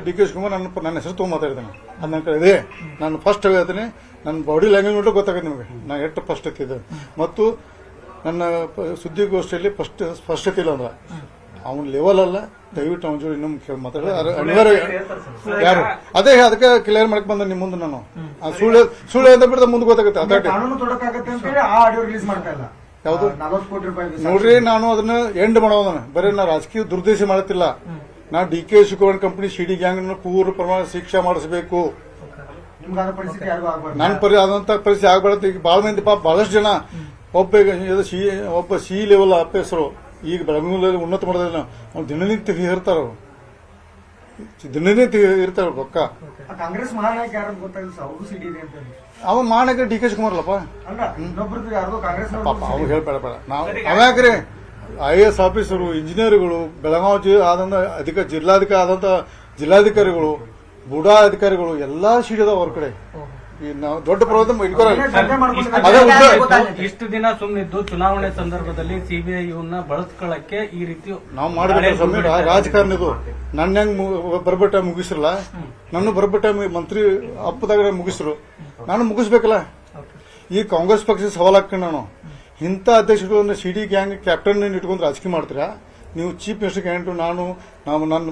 D K Shivakumar ನನ್ನ ನನ್ನ ಹೆಸರು ತೊಗೊಂಡು ಮಾತಾಡ್ತೇನೆ ಅದು ನನ್ನ ಕಡೆ ಇದೆ. ನಾನು ಫಸ್ಟ್ ಹೇಳ್ತೀನಿ. ನನ್ನ ಬಾಡಿ ಲ್ಯಾಂಗ್ವೇಜ್ ನೋಡ್ರೆ ಗೊತ್ತಾಗುತ್ತೆ ನಿಮಗೆ. ನಾನು ಎಷ್ಟು ಫಸ್ಟ್ ಎತ್ತಿದ್ದೆ. ಮತ್ತು ನನ್ನ ಸುದ್ದಿಗೋಷ್ಠಿಯಲ್ಲಿ ಫಸ್ಟ್ ಫಸ್ಟ್ ಎತ್ತಿಲ್ಲ ಅಂದ್ರೆ. ಅವನ ಲೆವೆಲ್ ಅಲ್ಲ. ದಯವಿಟ್ಟು ಅವನ ಜೋಡಿ ಇನ್ನೊಮ್ಮೆ ಕೇಳಿ ಮಾತಾಡಿ. ಅನಿವಾರ್ಯ ಯಾರು? ಅದೇ ಅದಕ್ಕೆ ಕ್ಲಿಯರ್ ಮಾಡಕ್ ಬಂದ ನಿಮ್ಮ ಮುಂದೆ ನಾನು. ಆ ಸುಳ್ಳು ಸುಳ್ಳು ಅಂತ ಬಿಡ್ದ ಮುಂದೆ ಗೊತ್ತಾಗುತ್ತೆ. ಇಲ್ಲ. ಯಾವುದು? ನೋಡ್ರಿ ನಾನು ಅದನ್ನ ಎಂಡ್ ಮಾಡೋದನ್ನ. ಬರೀ ನಾ ರಾಜಕೀಯ ದುರ್ದೇಶ ಮಾಡುತ್ತಿಲ್ಲ. ನಾ D K Shivakumar company CD gang ಪೂರ್ಣ ಪ್ರಮಾಣ ಶಿಕ್ಷೆ ಮಾಡಿಸಬೇಕು. ನನ್ನ ಪರಿ ಆದಂತ ಪರಿಸ್ಥಿತಿ ಆಗ್ಬಾರ್ದು. ಈಗ ಬಹಳ ಮಂದಿ ಪಾಪ ಬಹಳಷ್ಟು ಜನ ಒಬ್ಬ ಸಿ ಒಬ್ಬ ಸಿ ಲೆವೆಲ್ ಆಫೀಸರು ಈಗ ಬೆಳಗಾವಿಯಲ್ಲಿ ಉನ್ನತ ಮಾಡಿದ್ರೆ ನಾವು ದಿನನಿತ್ಯ ಅವ್ರು. ದಿನನಿತ್ಯ ಇರ್ತಾರ ರೊಕ್ಕ ಕಾಂಗ್ರೆಸ್ ಮಹಾನಾಯಕ. ಅವ ಮಾಡಕ್ಕೆ ಡಿ ಕೆ ಶಿವಕುಮಾರ್ ಅಲ್ಲಪ್ಪ ಅವ್ರು ಹೇಳ್ಬೇಡ ಬೇಡ. ನಾವು ಅವ್ಯಾಕ್ರಿ ಐ ಎ ಎಸ್ ಆಫೀಸರು ಇಂಜಿನಿಯರ್ಗಳು ಬೆಳಗಾವಿ ಜಿ ಆದಂತ ಅಧಿಕ ಜಿಲ್ಲಾಧಿಕಾರಿ ಆದಂತ ಜಿಲ್ಲಾಧಿಕಾರಿಗಳು ಬುಡಾ ಅಧಿಕಾರಿಗಳು ಎಲ್ಲಾ ಸಿಡಿದಾವ ಅವ್ರ ಕಡೆ. ಈ ನಾವು ದೊಡ್ಡ ಇಷ್ಟು ದಿನ ಸುಮ್ಮನಿದ್ದು ಚುನಾವಣೆ ಸಂದರ್ಭದಲ್ಲಿ ಸಿಬಿಐ ಬಳಸ್ಕೊಳ್ಳಕ್ಕೆ ಈ ರೀತಿ ನಾವು ಮಾಡಬೇಕು ರಾಜಕಾರಣ ಇದು. ನನ್ನ ಹೆಂಗ್ ಬರ್ಬಟ್ಟ ಮುಗಿಸ್ರಲ್ಲ? ನನ್ನ ಬರ್ಬಟ್ಟ ಮಂತ್ರಿ ಅಪ್ಪದಾಗ ಮುಗಿಸ್ರು. ನಾನು ಮುಗಿಸ್ಬೇಕಲ್ಲ? ಈ ಕಾಂಗ್ರೆಸ್ ಪಕ್ಷ ಸವಾಲ್ ಹಾಕೊಂಡು ನಾನು. ಇಂಥ ಅಧ್ಯಕ್ಷಗಳನ್ನ ಸಿ ಡಿ ಗ್ಯಾಂಗ್ ಕ್ಯಾಪ್ಟನ್ ಇಟ್ಕೊಂಡು ರಾಜಕೀಯ ಮಾಡ್ತೀರಾ? ನೀವು ಚೀಫ್ ಮಿನಿಸ್ಟರ್ ಕ್ಯಾಂಡಿಡೇಟ್ ನಾನು, ನಾವು ನನ್ನ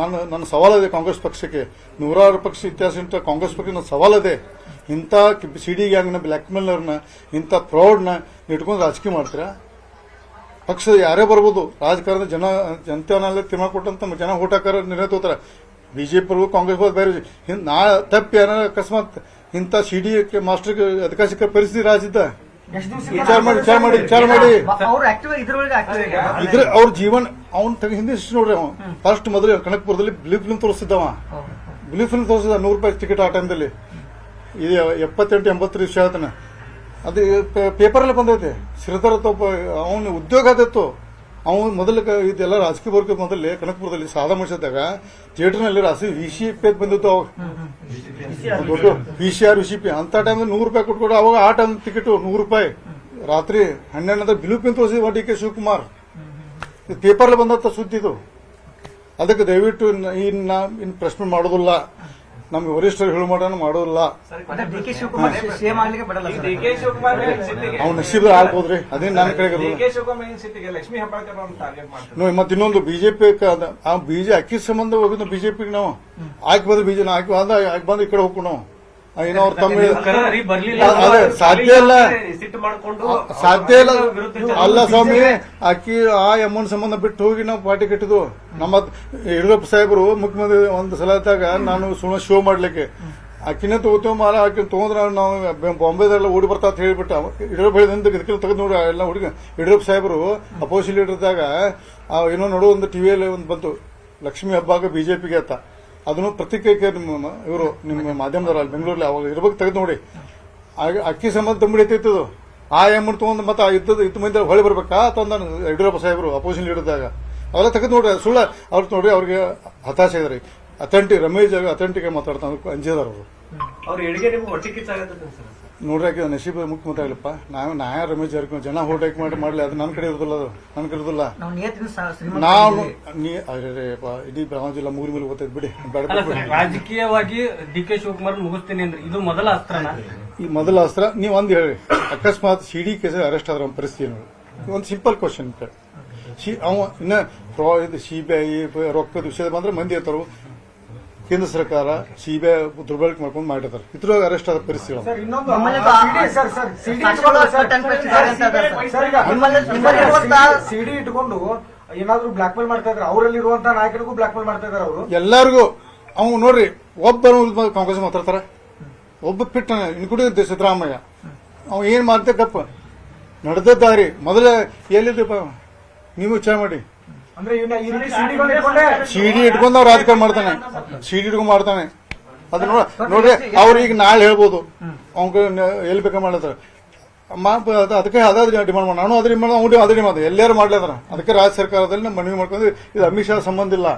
ನಾನು ನನ್ನ ಸವಾಲಿದೆ ಕಾಂಗ್ರೆಸ್ ಪಕ್ಷಕ್ಕೆ. ನೂರಾರು ಪಕ್ಷ ಇತಿಹಾಸ ಇಂಥ ಕಾಂಗ್ರೆಸ್ ಪಕ್ಷ ನನ್ನ ಸವಾಲಿದೆ. ಇಂಥ ಸಿ ಡಿ ಗ್ಯಾಂಗ್ನ ಬ್ಲ್ಯಾಕ್ ಮೇಲರ್ನ ಇಂಥ ಫ್ರಾಡ್ನ ಇಟ್ಕೊಂಡು ರಾಜಕೀಯ ಮಾಡ್ತೀರಾ? ಪಕ್ಷದ ಯಾರೇ ಬರ್ಬೋದು, ರಾಜಕಾರಣದ ಜನ ಜನತೆಯನ್ನೆಲ್ಲ ತಿಮ್ಮ ಕೊಟ್ಟಂತ ಜನ ಓಟ್ ನಿರ್ಣಯ ಜೆ ಬಿಜೆಪಿ ಬರ್ಬೋದು ಕಾಂಗ್ರೆಸ್ ಬರ್ಬೋದು ಬೇರೆ ನಾ ತಪ್ಪಿ ಏನಾರ ಅಕಸ್ಮಾತ್ ಇಂಥ ಸಿ ಡಿ ಮಾಸ್ಟರ್ ಅಧಿಕಾರ ಪರಿಸ್ಥಿತಿ ರಾಜ್ಯದ? ವಿಚಾರ ಮಾಡಿ ವಿಚಾರ ಮಾಡಿ ವಿಚಾರ ಮಾಡಿ ಅವ್ರು ಇದ್ರ ಜೀವನ ಅವ್ನ ತಗ ಹಿಂದೆ ನೋಡ್ರಿ ಅವ್ನು. ಫಸ್ಟ್ ಮೊದಲು ಕನಕಪುರದಲ್ಲಿ ಬ್ಲೂ ಫಿಲ್ಮ್ ತೋರಿಸಿದ್ದವ. ಬ್ಲೂ ಫಿಲ್ಮ್ ತೋರಿಸಿದ ನೂರು ರೂಪಾಯಿ ಟಿಕೆಟ್ ಆ ಟೈಮ್ದಲ್ಲಿ ಇದು ಎಪ್ಪತ್ತೆಂಟು ಎಂಬತ್ತರ ವಿಷಯ ಆತನ. ಅದು ಪೇಪರಲ್ಲಿ ಬಂದೈತೆ. ಶ್ರೀಧರ ತಪ್ಪ ಅವನ ಉದ್ಯೋಗ ಆದಿತ್ತು ಅವನು ಮೊದಲು ಇದೆಲ್ಲ ರಾಜಕೀಯ ಬರ್ಕ ಮೊದಲೇ ಕನಕಪುರದಲ್ಲಿ ಸಾದಾ ಮಾಡಿಸಿದಾಗ ಥಿಯೇಟರ್ನಲ್ಲಿ ರಾಸಿ ವಿ ಸಿ ಬಂದಿತ್ತು ಅವಾಗ. ದೊಡ್ಡ V C R V P ಅಂತ ಟೈಮ್ ನೂರು ರೂಪಾಯಿ ಕೊಟ್ಕೊಡು. ಅವಾಗ ಆ ಟೈಮ್ ಟಿಕೆಟ್ ನೂರು ರೂಪಾಯಿ. ರಾತ್ರಿ ಹನ್ನೆರಡು ಬಿಲುಪಿನ ತೋರಿಸಿ ತೋರಿಸಿದ ಡಿ ಕೆ ಶಿವಕುಮಾರ್. ಪೇಪರ್ಲಿ ಸುದ್ದಿ ಇದು. ಅದಕ್ಕೆ ದಯವಿಟ್ಟು ಇನ್ನು ಈ ನಾ ಇನ್ ಪ್ರಶ್ನೆ ಮಾಡೋದಿಲ್ಲ. ನಮ್ಮ ವರಿಷ್ಠರು ಹೇಳು ಮಾಡೋಣ ಸಿಟ್ಟಿಗೆ ಅವ್ನ ನಸೀಬ್ ಆಗ್ಬೋದ್ರಿ. ಅದೇ ನನ್ನ ಕಡೆಗೆ ಡಿ ಇರೋದಿಲ್ಲ. ಕೆ ಶಿವಕುಮಾರ್ ಸಿಟ್ಟಿಗೆ ಲಕ್ಷ್ಮೀ ಹೆಬ್ಬಾಳ್ಕರ್ ಅವ್ರನ್ನ ಟಾರ್ಗೆಟ್ ಮಾಡ್ತಾರೆ. ನೋಡಿ ಮತ್ತೆ ಇನ್ನೊಂದು ಬಿಜೆಪಿ ಆ ಬಿಜೆ ಅಕ್ಕಿ ಸಂಬಂಧ ಹೋಗಿದ್ದು ಬಿಜೆಪಿಗೆ ನಾವು. ಹಾಕಿ ಬಂದ ಬಿಜೆ ಹಾಕಿ ಬಂದ ಆಯ್ಕೆ ಬಂದು ಈ ಕಡೆ ಹೋಗ್ಕೊಂಡು ನಾವು. ಏನೋ ಅವ್ರ ಬರ್ಲಿಲ್ಲ ಸಾಧ್ಯ ಇಲ್ಲ. ಸಾಧ್ಯ ಇಲ್ಲ. ಅಲ್ಲ ಸ್ವಾಮಿ ಅಕ್ಕಿ ಆ ಅಮ್ಮನ ಸಂಬಂಧ ಬಿಟ್ಟು ಹೋಗಿ ನಾವು ಪಾರ್ಟಿ ಕಟ್ಟಿದ್ವು ನಮ್ಮ ಯಡಿಯೂರಪ್ಪ ಸಾಹೇಬರು ಮುಖ್ಯಮಂತ್ರಿ ಒಂದು ಸಲ ಇದ್ದಾಗ ನಾನು ಸುಮ್ಮನೆ ಶೋ ಮಾಡ್ಲಿಕ್ಕೆ. ಅಕ್ಕಿನೇ ತಗೋತೀವಿ ಮಾಲ ಅಕ್ಕಿ ತಗೊಂಡ್ರೆ ನಾವು ಬಾಂಬೆದೆಲ್ಲ ಓಡಿ ಬರ್ತಾ ಅಂತ ಹೇಳ್ಬಿಟ್ಟು ಯಡಿಯೂರಪ್ಪ ಹೇಳಿದಂತ ಇದಕ್ಕೆ ತೆಗೆದು ನೋಡಿ ಎಲ್ಲ ಹುಡುಗ. ಯಡಿಯೂರಪ್ಪ ಸಾಹೇಬರು ಅಪೋಸಿಟ್ ಲೀಡರ್ ಇದ್ದಾಗ ಆ ಏನೋ ನೋಡೋ ಒಂದು ಟಿವಿಯಲ್ಲಿ ಒಂದು ಬಂತು. ಲಕ್ಷ್ಮಿ ಹಬ್ಬಾಗ ಬಿಜೆಪಿಗೆ ಅಂತ. ಅದನ್ನು ಪ್ರತಿಕ್ರಿಯೆ ಇವರು ನಿಮ್ಮ ಮಾಧ್ಯಮದವ್ರು ಅಲ್ಲಿ ಬೆಂಗಳೂರಲ್ಲಿ ಅವಾಗ ಇರ್ಬೇಕು ತೆಗೆದು ನೋಡಿ. ಆಗ ಅಕ್ಕಿ ಸಂಬಂಧ ತಂಬಿಡಿ ಐತಿತ್ತು ಆ ಎಮ್ಮನ್ ತಗೊಂಡು ಮತ್ತೆ ಯುದ್ಧದ ಇತ್ತು ಮಂದಿ ಹೊಳಿ ಬರ್ಬೇಕಾ ತಂದ ಯಡಿಯೂರಪ್ಪ ಸಾಹೇಬರು ಅಪೋಸಿಷನ್ ಲೀಡರ್ದಾಗ ಅವೆಲ್ಲ ತೆಗೆದು ನೋಡ್ರಿ ಸುಳ್ಳ. ಅವ್ರು ನೋಡ್ರಿ ಅವ್ರಿಗೆ ಹತಾಶೆ ಇದ್ರಿ ಅಥೆಂಟಿಕ್ ರಮೇಶ್ ಅಥೆಂಟಿಕ್ ಮಾತಾಡ್ತಾನೆ ಅಂಜಿದಾರ ಅವರು. ಅವ್ರ ಎಡಿಗೆ ನಿಮ್ಗೆ ಹೊಟ್ಟೆ ನಾನು ಸರ್ ನೋಡ್ರಿ ಆಕೆ ನಶೀಬ ಮುಖ್ಯಮಂತ್ರಿ ನಾವು ನಾ ಯಾರು ರಮೇಶ್ ಜಾರಕಿಹೊಳಿ ಜನ ಹೋಟ್ ಹಾಕಿ ಮಾಡಿ ಮಾಡ್ಲಿ ಅದು ನನ್ನ ಕಡೆ ಇರೋದಿಲ್ಲ ಅದು. ನನ್ನ ಕಡೆ ಇರೋದಿಲ್ಲ. ನಾವು ನಾನು ನೀ ಇಡೀ ಬೆಳಗಾವಿ ಜಿಲ್ಲಾ ಮೂರು ಮೇಲೆ ಗೊತ್ತೈತೆ ಬಿಡಿ. ರಾಜಕೀಯವಾಗಿ ಡಿ ಕೆ ಶಿವಕುಮಾರ್ ಮುಗಿಸ್ತೀನಿ ಅಂದ್ರೆ ಇದು ಮೊದಲ ಅಸ್ತ್ರ ಈ ಮೊದಲ ಅಸ್ತ್ರ ನೀವು ಒಂದು ಹೇಳಿ ಅಕಸ್ಮಾತ್ ಸಿ ಡಿ ಕೇಸ್ ಅರೆಸ್ಟ್ ಆದ್ರ ಒಂದು ಪರಿಸ್ಥಿತಿ ಏನು? ಒಂದು ಸಿಂಪಲ್ ಕ್ವಶನ್ ಸಿ ಅವ ಇನ್ನ ಫ್ರಾ ಇದು ಸಿ ಬಿ ಐ ರೊಕ್ಕದ ವಿಷಯ ಬಂದ್ರೆ ಮಂದಿ ಇರ್ತಾರು ಕೇಂದ್ರ ಸರ್ಕಾರ ಸಿಬಿಐ ಬಿ ಐ ದುರ್ಬಳಕೆ ಮಾಡ್ಕೊಂಡು ಮಾಡಿರ್ತಾರೆ ಇದ್ರೊಳಗೆ ಅರೆಸ್ಟ್ ಆದ ಪರಿಸ್ಥಿತಿ ಸರ್ ಇನ್ನೊಂದು ನಮ್ಮಲ್ಲಿ ಸರ್ ಸರ್ ಸಿಡಿ ಇಟ್ಕೊಂಡು ಏನಾದ್ರು ಬ್ಲಾಕ್ ಮೇಲ್ ಮಾಡ್ತಾ ಇದ್ರೆ ಅವರಲ್ಲಿ ಇರುವಂತಹ ನಾಯಕರಿಗೂ ಬ್ಲಾಕ್ ಮೇಲ್ ಮಾಡ್ತಾ ಇದಾರೆ ಅವರು. ಎಲ್ಲರಿಗೂ ಅವ್ನು ನೋಡ್ರಿ ಒಬ್ಬ ಕಾಂಗ್ರೆಸ್ ಮಾತಾಡ್ತಾರ. ಒಬ್ಬ ಪಿಟ್ಟ ಇನ್ಕ್ಲೂಡಿಂಗ್ ಸಿದ್ದರಾಮಯ್ಯ. ಅವ ಏನ್ ಮಾಡ್ತಾ ಕಪ್ಪ ನಡೆದ ದಾರಿ ಮೊದಲ ಎಲ್ಲಿದ್ದಪ್ಪ ನೀವು ವಿಚಾರ ಮಾಡಿ. ಅಂದ್ರೆ ಇವನ್ನ ಈ ರೀತಿ ಸಿಡಿಗಳನ್ನ ಇಟ್ಕೊಂಡೆ ಸಿಡಿ ಇಟ್ಕೊಂಡ್ ಅವ್ರು ರಾಜಕಾರಣ ಮಾಡ್ತಾನೆ. ಸಿಡಿ ಇಟ್ಕೊಂಡ್ ಮಾಡ್ತಾನೆ. ಅದ್ ನೋಡ ನೋಡ್ರಿ ಅವ್ರಿಗೆ ಈಗ ನಾಳೆ ಹೇಳ್ಬೋದು. ಅವ್ನ ಎಲ್ಲಿ ಬೇಕಾ ಮಾಡ್ಲತ್ತಾರ ಅದಕ್ಕೆ ಅದಾದ್ರೆ ಡಿಮಾಂಡ್ ಮಾಡಿ ನಾನು ಅದ್ರ ಡಿಮಾಂಡ್ ಅವ್ನು ಅದೇ ಡಿಮಾಂಡ್ ಎಲ್ಲಾರು ಮಾಡ್ಲತ್ತಾರ ಅದಕ್ಕೆ ರಾಜ್ಯ ಸರ್ಕಾರದಲ್ಲಿ ನಮ್ಮ ಮನವಿ ಮಾಡ್ಕೊಂಡು ಇದು ಅಮಿತ್ ಶಾ ಸಂಬಂಧ ಇಲ್ಲ.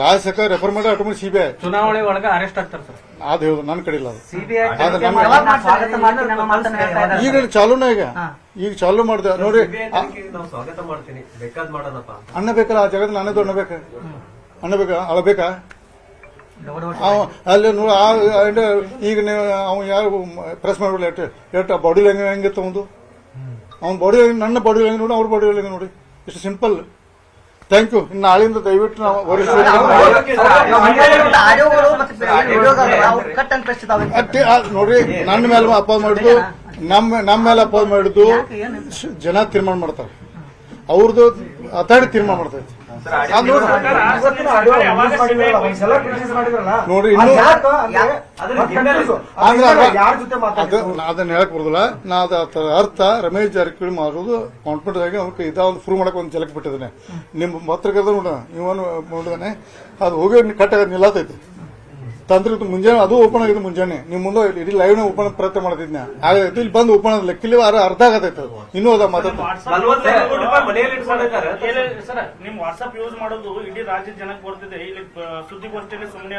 ರಾಜ್ಯ ಸರ್ಕಾರ ರೆಫರ್ ಮಾಡಿ ಆಟೋಮೆಟಿಕ್ ಸಿಬಿಐ ಚುನಾವಣೆ ಒಳಗೆ ಅರೆಸ್ಟ್ ಆಗ್ತಾರೆ ಸರ್. ಅದು ಹೇಳುದು ನನ್ನ ಕಡೆ ಇಲ್ಲ ಅದು. ಈಗ ಚಾಲೂನ ಈಗ ಈಗ ಚಾಲೂ ಮಾಡಿದೆ ನೋಡಿ ನಾವು ಸ್ವಾಗತ ಮಾಡ್ತೀನಿ. ಬೇಕಾದ್ ಮಾಡೋಣಪ್ಪ ಅಣ್ಣ ಬೇಕಲ್ಲ ಆ ಜಾಗದಲ್ಲಿ ನಾನೇ ದೊಡ್ಡ ಬೇಕಾ? ಅಣ್ಣ ಬೇಕಾ? ಅಳಬೇಕಾ ಅವ ಅಲ್ಲಿ ನೋಡಿ ಆ ಈಗ ನೀವು ಅವ ಯಾರು ಪ್ರೆಸ್ ಮಾಡ್ಬಿಡ್ಲಿ ಎಷ್ಟು ಎಷ್ಟು ಬಾಡಿ ಲ್ಯಾಂಗ್ವೇಜ್ ಹೆಂಗಿತ್ತು ಒಂದು ಅವ್ನ ಬಾಡಿ ನನ್ನ ಬಾಡಿ ಲ್ಯಾಂಗ್ವೇಜ್ ನೋಡಿ ಅವ್ರ ಬಾಡಿ ಲ್ಯಾಂಗ್ವೇಜ್ ನೋಡಿ ಇಷ್ಟು ಸಿಂಪಲ್ ಥ್ಯಾಂಕ್ ಯು ಇನ್ನು ನಾಳೆಯಿಂದ ದಯವಿಟ್ಟು ನಾವು ನೋಡ್ರಿ ನನ್ನ ಮೇಲೆ ಅಪೋಸ್ ಮಾಡಿದ್ದು ನಮ್ಮ ನಮ್ಮ ಮೇಲೆ ಅಪೋಸ್ ಮಾಡಿದ್ದು ಜನ ತೀರ್ಮಾನ ಮಾಡ್ತಾರೆ ಅವ್ರದ್ದು ಅಥಾಡಿ ತೀರ್ಮಾನ ಮಾಡ್ತೈತಿ ಅದನ್ನ ಹೇಳಕ್ ಬರುದಿಲ್ಲ. ನಾ ಅದರ ಅರ್ಥ ರಮೇಶ್ ಜಾರಕಿಹೊಳಿ ಮಾಡೋದು ಕಾನ್ಫಿಡೆಂಟ್ ಆಗಿ ಇದಾವ್ ಇದ ಒಂದು ಪ್ರೂವ್ ಮಾಡಕ್ ಒಂದು ಜಲಕ್ ಬಿಟ್ಟಿದ್ದಾನೆ. ನಿಮ್ಮ ಪತ್ರಕರ್ತ ನೋಡ ಇವನು ನೋಡಿದಾನೆ. ಅದು ಹೋಗಿ ಕಟ್ಟಾಗ ನಿಲ್ಲತೈತಿ. ತಂತ್ರ ಮುಂಜಾನೆ ಅದು ಓಪನ್ ಆಗಿದೆ ಮುಂಜಾನೆ. ನಿಮ್ ಮುಂದೆ ಇಡೀ ಲೈವ್ ಓಪನ್ ಪ್ರಯತ್ನ ಮಾಡ್ತಿದ್ನ. ಆಗೈತಿ ಇಲ್ಲಿ ಬಂದು ಓಪನ್ ಆದ ಲೆಕ್ಕಿಲ್ಲ ಅರ್ಧ ಆಗತೈತೆ ಅದು. ಇನ್ನೂ ಅದ ನಿಮ್ ವಾಟ್ಸ್ಆಪ್ ಯೂಸ್ ಮಾಡೋದು ಇಡೀ ರಾಜ್ಯದ ಜನಕ್ಕೆ ಬರ್ತಿದೆ. ಇಲ್ಲಿ ಸುದ್ದಿಗೋಷ್ಠಿಯಲ್ಲಿ ಸುಮ್ಮನೆ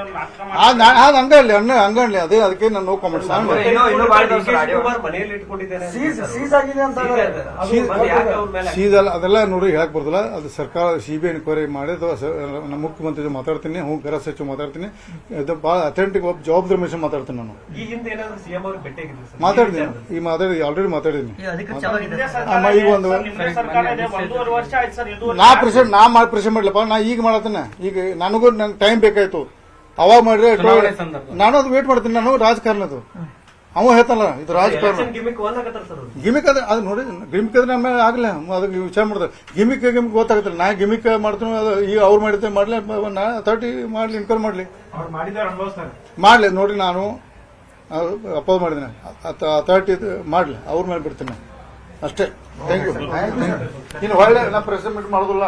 ನಾ- ಹಂಗಲ್ಲಿ ಅಣ್ಣ ಹಂಗನ್ಲಿ ಅದೇ ಅದಕ್ಕೆ ನಾನು ನೋ ಕಾಮೆಂಟ್ಸ್ ಇನ್ನೂ ಇನ್ನೂ ಮಾಡಿ ಡಿ ಕೆ ಶಿವಕುಮಾರ್ ಮನೆಯಲ್ಲಿ ಇಟ್ಕೊಂಡಿದ್ದೇನೆ ಸೀಸ್ ಸೀಸ್ ಆಗಿದೆ ಅಂತ ಸೀಸ್ ಆಗಿದೆ. ಅದು ಬಂದು ಯಾಕೆ ಅವ್ರ ಮೇಲೆ ಸೀದಲ್ಲ ಅದೆಲ್ಲ ನೋಡಿ ಹೇಳಕ್ ಬರ್ತಲ್ಲ ಅದು ಸರ್ಕಾರ ಸಿಬಿಐ ಎನ್ಕ್ವೈರಿ ಮಾಡಿ ಅಥವಾ ನಮ್ಮ ಮುಖ್ಯಮಂತ್ರಿ ಜೊತೆ ಮಾತಾಡ್ತೀನಿ ಹ್ಞೂ ಗೃಹ ಸಚಿವ ಮಾತಾಡ್ತೀನಿ. ಅಥೆಂಟಿಕ್ ಒಬ್ಬ ಜವಾಬ್ದಾರಿ ಮನುಷ್ಯ ಮಾತಾಡ್ತೀನಿ ನಾನು. ಈ ಹಿಂದೆ ಏನಾದ್ರು ಸಿಎಂ ಅವ್ರಿಗೆ ಭೇಟಿಯಾಗಿದ್ರು ಸರ್? ಮಾತಾಡಿದ್ದೀನಿ ಈ ಮಾತಾಡಿ ಆಲ್ರೆಡಿ ಮಾತಾಡಿದ್ದೀನಿ. ಈಗ ಒಂದು ನಾ ಪ್ರೆಸೆಂಟ್ ನಾ ಮಾಡಿ ಪ್ರೆಸೆಂಟ್ ಮಾಡ್ಲಪ್ಪ. ನಾ ಈಗ ಮಾಡತ್ತೇನೆ. ಈಗ ನನಗೂ ನಂಗೆ ಟೈಮ್ ಬೇಕಾಯ್ತು. ಅವಾಗ ಮಾಡಿದ್ರೆ ನಾನು ಅದು ವೇಟ್ ಮಾಡ್ತೀನಿ. ನಾನು ರಾಜಕಾರಣದ್ದು. ಅವ ಹೇಳ್ತಾನಲ್ಲ ಇದು ರಾಜಕಾರಣ. ಗಿಮಿಕ್ ಗಿಮಿಕ್ ಅದ ಅದು ನೋಡಿ ಗಿಮಿಕ್ ಅಂದ್ರೆ ಆಮೇಲೆ ಆಗಲ್ಲ ಅದಕ್ಕೆ ವಿಚಾರ ಮಾಡಿದ್ರೆ ಗಿಮಿಕ್ ಗಿಮಿಕ್ ಗೊತ್ತಾಗುತ್ತಲ್ಲ ನಾ ಗಿಮಿಕ್ ಮಾಡ್ತೀನಿ ಅದು ಈಗ ಅವ್ರು ಮಾಡಿದ್ದೆ ಮಾಡ್ಲಿ ನಾ ತರ್ಟಿ ಮಾಡ್ಲಿ ಇನ್ಕ್ವೈರ್ ಮಾಡ್ಲಿ. ಮಾಡ್ಲಿ ನೋಡಿ ನಾನು ಅಪೋಸ್ ಮಾಡಿದ್ದೀನಿ. ಅಥಾರಿಟಿ ಮಾಡ್ಲಿ ಅವ್ರ ಮೇಲೆ ಬಿಡ್ತೀನಿ. ಅಷ್ಟೇ. ಥ್ಯಾಂಕ್ ಯು ಇನ್ನು ಒಳ್ಳೆ ನಾ ಪ್ರೆಸ್ ಮೀಟ್ ಮಾಡೋದಿಲ್ಲ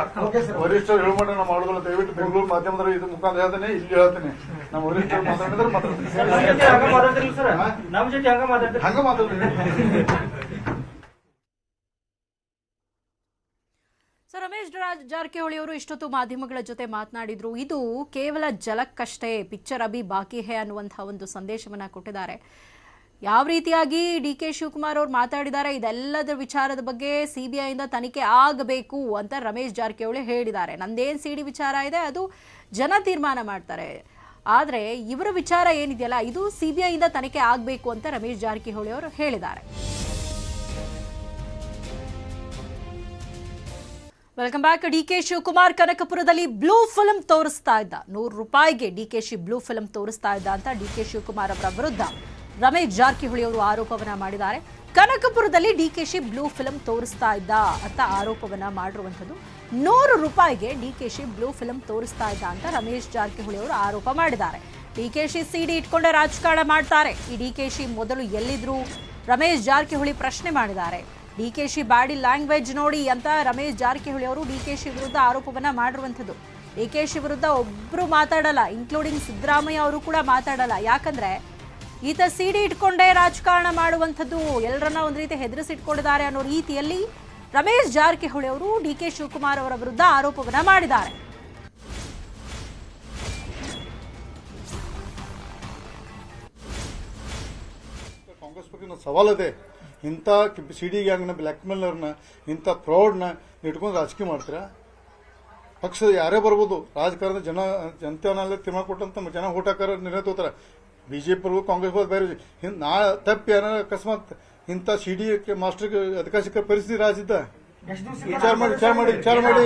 ವರಿಷ್ಠರು ಹೇಳ್ಮಾಡ ಮಾಡಿ ನಾ ಮಾಡೋದಿಲ್ಲ. ದಯವಿಟ್ಟು ಬೆಂಗಳೂರು ಮಾಧ್ಯಮದ ಇದು ಮುಖಾಂತರ ಹೇಳ್ತೇನೆ ಇಲ್ಲಿ ಹೇಳ್ತೇನೆ. ನಮ್ಮ ವರಿಷ್ಠರು ಮಾತಾಡಿದ್ರೆ ಮಾತಾಡ್ತೀನಿ. ಹಂಗ ಸರ್? ನಮ್ ಜೊತೆ ಹಂಗ ಮಾತಾಡ್ತಿಲ್ಲ ಹಂಗ ಮಾತಾಡ್ತೀನಿ ರಮೇಶ್ ರಾಜ್ ಜಾರಕಿಹೊಳಿ ಅವರು ಇಷ್ಟೊತ್ತು ಮಾಧ್ಯಮಗಳ ಜೊತೆ ಮಾತನಾಡಿದ್ರು. ಇದು ಕೇವಲ ಜಲಕ್ಕಷ್ಟೇ ಪಿಕ್ಚರ್ ಅಭಿ ಬಾಕಿ ಹೇ ಅನ್ನುವಂತಹ ಒಂದು ಸಂದೇಶವನ್ನ ಕೊಟ್ಟಿದ್ದಾರೆ. ಯಾವ ರೀತಿಯಾಗಿ ಡಿ ಕೆ ಶಿವಕುಮಾರ್ ಅವರು ಮಾತಾಡಿದ್ದಾರೆ ಇದೆಲ್ಲದರ ವಿಚಾರದ ಬಗ್ಗೆ ಸಿಬಿಐಯಿಂದ ತನಿಖೆ ಆಗಬೇಕು ಅಂತ ರಮೇಶ್ ಜಾರಕಿಹೊಳಿ ಹೇಳಿದ್ದಾರೆ. ನಂದೇನು ಸಿ ಡಿ ವಿಚಾರ ಇದೆ, ಅದು ಜನ ತೀರ್ಮಾನ ಮಾಡ್ತಾರೆ. ಆದರೆ ಇವರ ವಿಚಾರ ಏನಿದೆಯಲ್ಲ, ಇದು ಸಿಬಿಐಯಿಂದ ತನಿಖೆ ಆಗಬೇಕು ಅಂತ ರಮೇಶ್ ಜಾರಕಿಹೊಳಿ ಅವರು ಹೇಳಿದ್ದಾರೆ. Welcome back. D K Shivakumar ಕನಕಪುರದಲ್ಲಿ blue film ತೋರಿಸ್ತಾ ಇದ್ದ. ನೂರು ರೂಪಾಯಿಗೆ D K Shi blue film ತೋರಿಸ್ತಾ ಇದ್ದ ಅಂತ ಡಿ ಕೆ ಶಿವಕುಮಾರ್ ಅವರ ವಿರುದ್ಧ ರಮೇಶ್ ಜಾರಕಿಹೊಳಿ ಅವರು ಆರೋಪವನ್ನ ಮಾಡಿದ್ದಾರೆ. ಕನಕಪುರದಲ್ಲಿ D K Shi blue film ತೋರಿಸ್ತಾ ಇದ್ದ ಅಂತ ಆರೋಪವನ್ನ ಮಾಡಿರುವಂಥದ್ದು. ನೂರು ರೂಪಾಯಿಗೆ D K Shi blue film ತೋರಿಸ್ತಾ ಇದ್ದ ಅಂತ ರಮೇಶ್ ಜಾರಕಿಹೊಳಿ ಅವರು ಆರೋಪ ಮಾಡಿದ್ದಾರೆ. ಡಿ ಕೆ ಶಿ ಸಿಡಿ ಇಟ್ಕೊಂಡೆ ರಾಜಕಾರಣ ಮಾಡ್ತಾರೆ. ಈ ಡಿ ಕೆ ಶಿ ಮೊದಲು ಎಲ್ಲಿದ್ರು? ರಮೇಶ್ ಜಾರಕಿಹೊಳಿ ಪ್ರಶ್ನೆ ಮಾಡಿದ್ದಾರೆ. D K Shi body language ನೋಡಿ ಅಂತ ರಮೇಶ್ ಜಾರಕಿಹೊಳಿ ಅವರು ಡಿ ಕೆ ಶಿ ವಿರುದ್ಧ ಆರೋಪವನ್ನ ಮಾಡಿರುವಂಥದ್ದು. ಡಿ ಕೆ ಶಿ ವಿರುದ್ಧ ಒಬ್ರು ಮಾತಾಡಲ್ಲ ಇನ್ಕ್ಲೂಡಿಂಗ್ ಸಿದ್ದರಾಮಯ್ಯ ಅವರು ಕೂಡ ಮಾತಾಡಲ್ಲ. ಯಾಕಂದ್ರೆ ಈತ ಸಿಡಿ ಇಟ್ಕೊಂಡೇ ರಾಜಕಾರಣ ಮಾಡುವಂಥದ್ದು. ಎಲ್ಲರನ್ನ ಒಂದು ರೀತಿ ಹೆದರಿಸಿಟ್ಕೊಂಡಿದ್ದಾರೆ ಅನ್ನೋ ರೀತಿಯಲ್ಲಿ ರಮೇಶ್ ಜಾರಕಿಹೊಳಿ ಅವರು ಡಿ ಕೆ ಶಿವಕುಮಾರ್ ಅವರ ವಿರುದ್ಧ ಆರೋಪವನ್ನ ಮಾಡಿದ್ದಾರೆ. ಕಾಂಗ್ರೆಸ್ ಬಗ್ಗೆ ಸವಾಲದೆ ಇಂಥ ಸಿ ಡಿ ಗ್ಯಾಂಗ್ನ ಬ್ಲ್ಯಾಕ್ ಮೇಲರ್ನ ಇಂಥ ಫ್ರಾಡ್ನ ಇಟ್ಕೊಂಡು ರಾಜಕೀಯ ಮಾಡ್ತೀರಾ? ಪಕ್ಷದ ಯಾರೇ ಬರ್ಬೋದು, ರಾಜಕಾರಣದ ಜನ ಜನತೆ ತೀರ್ಮಾನ ಕೊಟ್ಟಂತ ಜನ ಓಟ್ ನಿರ್ಣಯ ಬಿಜೆಪಿ ಕಾಂಗ್ರೆಸ್ ಹೋದ ಬೇರೆ ಹಿಂದ್ ನಾ ತಪ್ಪಿ ಏನಾರ ಅಕಸ್ಮಾತ್ ಇಂಥ ಸಿ ಡಿ ಮಾಸ್ಟರ್ ಅಧಿಕಾರ ಸಿಕ್ಕ ಪರಿಸ್ಥಿತಿ ರಾಜ್ಯದ? ವಿಚಾರ ಮಾಡಿ ವಿಚಾರ ಮಾಡಿ ವಿಚಾರ ಮಾಡಿ.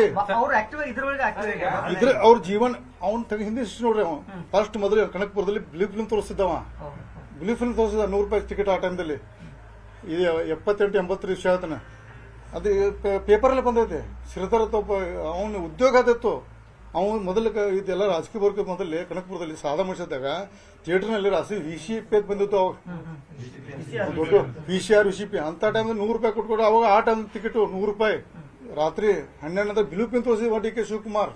ಇದ್ರೆ ಅವ್ರ ಜೀವನ ಅವ್ನ ತಗ ಹಿಂದೆ ನೋಡ್ರಿ ಅವ್ನು. ಫಸ್ಟ್ ಮೊದಲು ಕನಕಪುರದಲ್ಲಿ ಬ್ಲೂ ಫಿಲ್ಮ್ ತೋರಿಸಿದ್ದವ. ಬ್ಲೂ ಫಿಲ್ಮ್ ತೋರಿಸಿದ ನೂರು ರೂಪಾಯಿ ಟಿಕೆಟ್ ಆ ಟೈಮ್ದಲ್ಲಿ ಇದು ಎಪ್ಪತ್ತೆಂಟು ಎಂಬತ್ತು ವಿಷಯ ಆತನ. ಅದು ಪೇಪರಲ್ಲಿ ಬಂದೈತೆ. ಶ್ರೀಧರ ತಪ್ಪ ಅವನು ಉದ್ಯೋಗ ಆದಿತ್ತು ಅವನು ಮೊದಲು ಇದೆಲ್ಲ ರಾಜಕೀಯ ವರ್ಗ ಮೊದಲೇ ಕನಕಪುರದಲ್ಲಿ ಸಾದಾ ಮಾಡಿಸಿದಾಗ ಥಿಯೇಟರ್ನಲ್ಲಿ ರಾಸಿ ವಿ ಸಿ ಪಿ ಬಂದಿತ್ತು ಅವಾಗ. ದೊಡ್ಡ V C R V C P ಅಂತ ಟೈಮ್ ನೂರು ರೂಪಾಯಿ ಕೊಟ್ಕೊಡು ಅವಾಗ ಆ ಟೈಮ್ ಟಿಕೆಟ್ ನೂರು ರೂಪಾಯಿ. ರಾತ್ರಿ ಹನ್ನೆರಡು ಬಿಲುಪಿನ ತೋರಿಸಿ ಡಿ ಕೆ ಶಿವಕುಮಾರ್.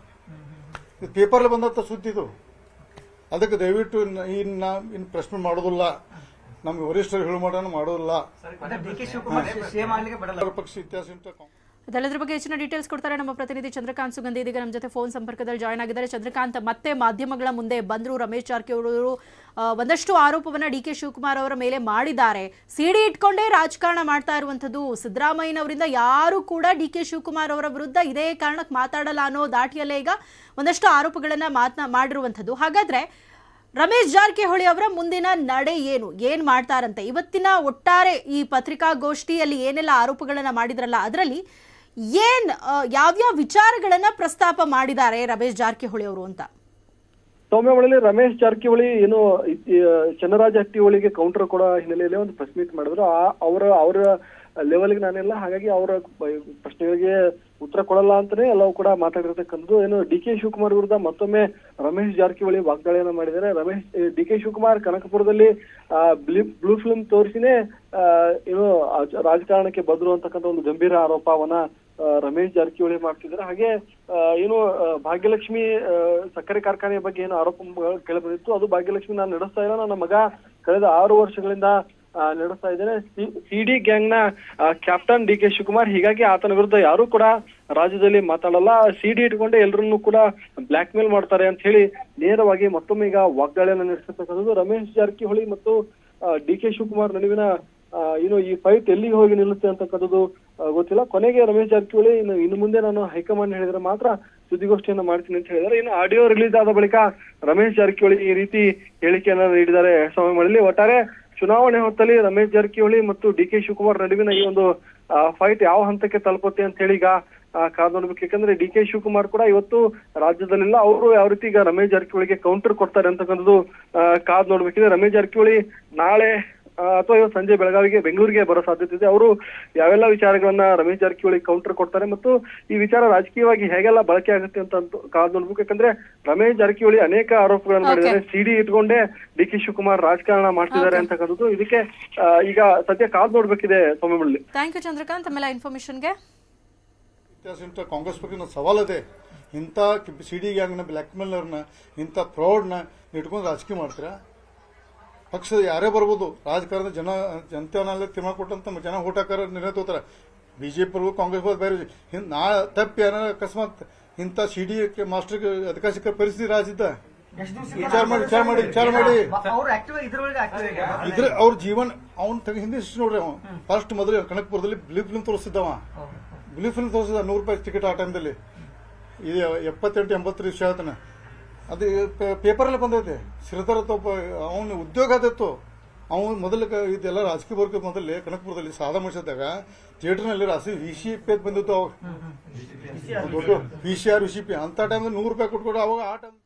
ಇದು ಬಂದಂತ ಬಂದತ್ತ ಸುದ್ದಿ ಇದು. ಅದಕ್ಕೆ ದಯವಿಟ್ಟು ಇನ್ನ- ಇನ್ನ ಪ್ರಶ್ನೆ ಮಾಡೋದಿಲ್ಲ. ನಮ್ಗೆ ವರಿಷ್ಠರು ಹೇಳು ಮಾಡೋಣ ಮಾಡೋದಿಲ್ಲ. ಪಕ್ಷ ಇತಿಹಾಸ. ಅದೆಲ್ಲದ್ರ ಬಗ್ಗೆ ಹೆಚ್ಚಿನ ಡೀಟೇಲ್ಸ್ ಕೊಡ್ತಾರೆ ನಮ್ಮ ಪ್ರತಿನಿಧಿ ಚಂದ್ರಕಾಂತ್ ಸುಗಂಧಿ. ಇದೀಗ ನಮ್ಮ ಜೊತೆ ಫೋನ್ ಸಂಪರ್ಕದಲ್ಲಿ ಜಾಯ್ನ್ ಆಗಿದ್ದಾರೆ. ಚಂದ್ರಕಾಂತ್, ಮತ್ತೆ ಮಾಧ್ಯಮಗಳ ಮುಂದೆ ಬಂದರು ರಮೇಶ್ ಜಾರಕಿಹೊಳಿ ಒಂದಷ್ಟು ಆರೋಪವನ್ನ ಡಿ ಕೆ ಶಿವಕುಮಾರ್ ಅವರ ಮೇಲೆ ಮಾಡಿದ್ದಾರೆ. ಸಿಡಿ ಇಟ್ಕೊಂಡೇ ರಾಜಕಾರಣ ಮಾಡ್ತಾ ಇರುವಂಥದ್ದು ಸಿದ್ದರಾಮಯ್ಯನವರಿಂದ ಯಾರು ಕೂಡ ಡಿ ಕೆ ಶಿವಕುಮಾರ್ ಅವರ ವಿರುದ್ಧ ಇದೇ ಕಾರಣಕ್ಕೆ ಮಾತಾಡಲ್ಲ ಅನ್ನೋ ದಾಟಿಯಲ್ಲೇ ಈಗ ಒಂದಷ್ಟು ಆರೋಪಗಳನ್ನ ಮಾತನಾ, ಮಾಡಿರುವಂಥದ್ದು. ಹಾಗಾದ್ರೆ ರಮೇಶ್ ಜಾರಕಿಹೊಳಿ ಅವರ ಮುಂದಿನ ನಡೆ ಏನು? ಏನ್ ಮಾಡ್ತಾರಂತೆ? ಇವತ್ತಿನ ಒಟ್ಟಾರೆ ಈ ಪತ್ರಿಕಾಗೋಷ್ಠಿಯಲ್ಲಿ ಏನೆಲ್ಲ ಆರೋಪಗಳನ್ನ ಮಾಡಿದ್ರಲ್ಲ, ಅದರಲ್ಲಿ ಏನ್ ಯಾವ್ಯಾವ ವಿಚಾರಗಳನ್ನ ಪ್ರಸ್ತಾಪ ಮಾಡಿದ್ದಾರೆ ರಮೇಶ್ ಜಾರಕಿಹೊಳಿ ಅವರು ಅಂತ? ಸೌಮ್ಯ ರಮೇಶ್ ಜಾರಕಿಹೊಳಿ ಏನು ಚನ್ನರಾಜ ಹಟ್ಟಿಹೊಳಿಗೆ ಕೌಂಟರ್ ಕೊಡೋ ಹಿನ್ನೆಲೆಯಲ್ಲಿ ಒಂದು ಪ್ರೆಸ್ ಮೀಟ್ ಮಾಡಿದ್ರು. ಆ ಅವರ ಅವರ ಲೆವೆಲ್ಗೆ ನಾನೆಲ್ಲ. ಹಾಗಾಗಿ ಅವರ ಪ್ರಶ್ನೆಗಳಿಗೆ ಉತ್ತರ ಕೊಡಲ್ಲ ಅಂತಾನೆ ಎಲ್ಲವೂ ಕೂಡ ಮಾತಾಡಿರ್ತಕ್ಕಂಥದ್ದು. ಏನು ಡಿ ಕೆ ಶಿವಕುಮಾರ್ ವಿರುದ್ಧ ಮತ್ತೊಮ್ಮೆ ರಮೇಶ್ ಜಾರಕಿಹೊಳಿ ವಾಗ್ದಾಳಿಯನ್ನ ಮಾಡಿದ್ದಾರೆ. ರಮೇಶ್ ಡಿ ಕೆ ಶಿವಕುಮಾರ್ ಕನಕಪುರದಲ್ಲಿ ಆ, ಬ್ಲಿ- ಫಿಲ್ಮ್ ತೋರಿಸಿನೇ ಏನು ರಾಜಕಾರಣಕ್ಕೆ ಬಂದ್ರು ಅಂತಕ್ಕಂಥ ಒಂದು ಗಂಭೀರ ಆರೋಪವನ್ನ ರಮೇಶ್ ಜಾರಕಿಹೊಳಿ ಮಾಡ್ತಿದ್ದಾರೆ. ಹಾಗೆ ಏನು ಭಾಗ್ಯಲಕ್ಷ್ಮಿ ಸಕ್ಕರೆ ಕಾರ್ಖಾನೆಯ ಬಗ್ಗೆ ಏನು ಆರೋಪ ಕೇಳಬಂದಿತ್ತು. ಅದು ಭಾಗ್ಯಲಕ್ಷ್ಮಿ ನಾನು ನಡೆಸ್ತಾ ಇಲ್ಲ. ನನ್ನ ಮಗ ಕಳೆದ ಆರು ವರ್ಷಗಳಿಂದ ನಡೆಸ್ತಾ ಇದ್ದೇನೆ. ಸಿ ಡಿ ಗ್ಯಾಂಗ್ನ ಕ್ಯಾಪ್ಟನ್ ಡಿ ಕೆ ಶಿವಕುಮಾರ್ ಹೀಗಾಗಿ ಆತನ ವಿರುದ್ಧ ಯಾರು ಕೂಡ ರಾಜ್ಯದಲ್ಲಿ ಮಾತಾಡಲ್ಲ. ಸಿ ಡಿ ಇಟ್ಕೊಂಡೆ ಎಲ್ಲರನ್ನೂ ಕೂಡ ಬ್ಲಾಕ್ ಮೇಲ್ ಮಾಡ್ತಾರೆ ಅಂತ ಹೇಳಿ ನೇರವಾಗಿ ಮತ್ತೊಮ್ಮೆ ಈಗ ವಾಗ್ದಾಳಿಯನ್ನು ನಡೆಸಿರ್ತಕ್ಕಂಥದ್ದು ರಮೇಶ್ ಜಾರಕಿಹೊಳಿ ಮತ್ತು ಡಿ ಕೆ ಶಿವಕುಮಾರ್ ನಡುವಿನ ಏನು ಈ ಫೈಟ್ ಎಲ್ಲಿಗೆ ಹೋಗಿ ನಿಲ್ಲುತ್ತೆ ಅಂತಕ್ಕಂಥದ್ದು ಗೊತ್ತಿಲ್ಲ. ಕೊನೆಗೆ ರಮೇಶ್ ಜಾರಕಿಹೊಳಿ, ಇನ್ನು ಇನ್ನು ಮುಂದೆ ನಾನು ಹೈಕಮಾಂಡ್ ಹೇಳಿದ್ರೆ ಮಾತ್ರ ಸುದ್ದಿಗೋಷ್ಠಿಯನ್ನ ಮಾಡ್ತೀನಿ ಅಂತ ಹೇಳಿದ್ರೆ ಇನ್ನು ಆಡಿಯೋ ರಿಲೀಸ್ ಆದ ಬಳಿಕ ರಮೇಶ್ ಜಾರಕಿಹೊಳಿ ಈ ರೀತಿ ಹೇಳಿಕೆಯನ್ನು ನೀಡಿದ್ದಾರೆ. ಸಮಯದಲ್ಲಿ ಒಟ್ಟಾರೆ ಚುನಾವಣೆ ಹೊತ್ತಲ್ಲಿ ರಮೇಶ್ ಜಾರಕಿಹೊಳಿ ಮತ್ತು ಡಿ ಕೆ ಶಿವಕುಮಾರ್ ನಡುವಿನ ಈ ಒಂದು ಫೈಟ್ ಯಾವ ಹಂತಕ್ಕೆ ತಲುಪುತ್ತೆ ಅಂತ ಹೇಳಿ ಈಗ ಕಾದ್ ನೋಡ್ಬೇಕು. ಯಾಕಂದ್ರೆ ಡಿ ಕೆ ಶಿವಕುಮಾರ್ ಕೂಡ ಇವತ್ತು ರಾಜ್ಯದಲ್ಲಿಲ್ಲ ಅವರು ಯಾವ ರೀತಿ ಈಗ ರಮೇಶ್ ಜಾರಕಿಹೊಳಿಗೆ ಕೌಂಟರ್ ಕೊಡ್ತಾರೆ ಅಂತಕ್ಕಂಥದ್ದು ಕಾದು ಕಾದ್ ನೋಡ್ಬೇಕಿದೆ. ರಮೇಶ್ ಜಾರಕಿಹೊಳಿ ನಾಳೆ ಅಥವಾ ಇವತ್ತು ಸಂಜೆ ಬೆಳಗಾವಿಗೆ ಬೆಂಗಳೂರಿಗೆ ಬರೋ ಸಾಧ್ಯತೆ ಇದೆ. ಅವರು ಯಾವೆಲ್ಲ ವಿಚಾರಗಳನ್ನ ರಮೇಶ್ ಜಾರಕಿಹೊಳಿ ಕೌಂಟರ್ ಕೊಡ್ತಾರೆ ಮತ್ತು ಈ ವಿಚಾರ ರಾಜಕೀಯವಾಗಿ ಹೇಗೆಲ್ಲ ಬಳಕೆ ಆಗುತ್ತೆ ಅಂತ ಕಾಲ ಕಾದ್ ನೋಡ್ಬೇಕು. ಯಾಕಂದ್ರೆ ರಮೇಶ್ ಜಾರಕಿಹೊಳಿ ಅನೇಕ ಆರೋಪಗಳನ್ನು ಮಾಡಿದ್ದಾರೆ. ಸಿಡಿ ಇಟ್ಕೊಂಡೇ ಡಿ ಕೆ ಶಿವಕುಮಾರ್ ರಾಜಕಾರಣ ಮಾಡ್ತಿದ್ದಾರೆ ಅಂತಕ್ಕಂಥದ್ದು. ಇದಕ್ಕೆ ಈಗ ಸದ್ಯ ಕಾಲ ನೋಡ್ಬೇಕಿದೆ ಸೋಮಮಳ್ಳಿ ಥ್ಯಾಂಕ್ ಯು ಚಂದ್ರಕಾಂತ್. ಆಮೇಲೆ ಇನ್ಫಾರ್ಮೇಶನ್ಗೆ. ಕಾಂಗ್ರೆಸ್ ಬಗ್ಗೆ ಸವಾಲದೆ ಇಂಥ ಸಿ ಡಿ ಗ್ಯಾಂಗ್ನ ಬ್ಲ್ಯಾಕ್ ಮೇಲರ್ನ ಇಂಥ ಫ್ರಾಡ್ನ ಇಟ್ಕೊಂಡು ರಾಜಕೀಯ ಮಾಡ್ತೀರಾ? ಪಕ್ಷದ ಯಾರೇ ಬರ್ಬೋದು ರಾಜಕಾರಣದ ಜನ ಜನತೆಯನ್ನೆಲ್ಲ ತೀರ್ಮಾನ ಕೊಟ್ಟಂತ ಜನ ಓಟ್ ಹಾಕಾರ ನಿರ್ಣಯ ತೋತಾರೆ ಬಿಜೆಪಿ ಕಾಂಗ್ರೆಸ್ ಬರ್ಬೋದು ಬೇರೆ ಹಿಂದ್ ನಾ ತಪ್ಪಿ ಏನಾರ ಅಕಸ್ಮಾತ್ ಇಂಥ ಸಿ ಡಿ ಮಾಸ್ಟರ್ ಅಧಿಕಾರ ಸಿಕ್ಕ ಪರಿಸ್ಥಿತಿ ರಾಜ್ಯದ ವಿಚಾರ ಮಾಡಿ ವಿಚಾರ ಮಾಡಿ ವಿಚಾರ ಮಾಡಿ. ಇದ್ರೆ ಅವ್ರ ಜೀವನ ಅವ್ನ ತಗ ಹಿಂದೆ ನೋಡ್ರಿ ಅವ ಫಸ್ಟ್ ಮೊದಲು ಕನಕಪುರದಲ್ಲಿ ಬ್ಲೂ ಫಿಲ್ಮ್ ತೋರಿಸಿದ್ದವ. ಬ್ಲೂ ಫಿಲ್ಮ್ ತೋರಿಸಿದ ನೂರು ರೂಪಾಯಿ ಟಿಕೆಟ್ ಆ ಟೈಮ್ದಲ್ಲಿ ಇದು ಎಪ್ಪತ್ತೆಂಟು ಎಂಬತ್ತು ವಿಷಯ ಹೇಳ್ತಾನೆ. ಅದು ಪೇಪರಲ್ಲಿ ಬಂದೈತೆ. ಶ್ರೀಧರ ತಪ್ಪ ಅವನ ಉದ್ಯೋಗ ಆದಿತ್ತು ಅವನು ಮೊದಲು ಇದೆಲ್ಲ ರಾಜಕೀಯ ವರ್ಗ ಮೊದಲೇ ಕನಕಪುರದಲ್ಲಿ ಸಾಧ ಮಾಡಿಸಿದಾಗ ಥಿಯೇಟರ್ನಲ್ಲಿ ರಾಸಿ ವಿ ಸಿ ಪಿ ಬಂದಿತ್ತು ಅವಾಗ. ದೊಡ್ಡ V C R V C P ಅಂತ ಟೈಮ್ ನೂರು ರೂಪಾಯಿ ಕೊಟ್ಕೊಡು ಅವಾಗ ಆ ಟೈಮ್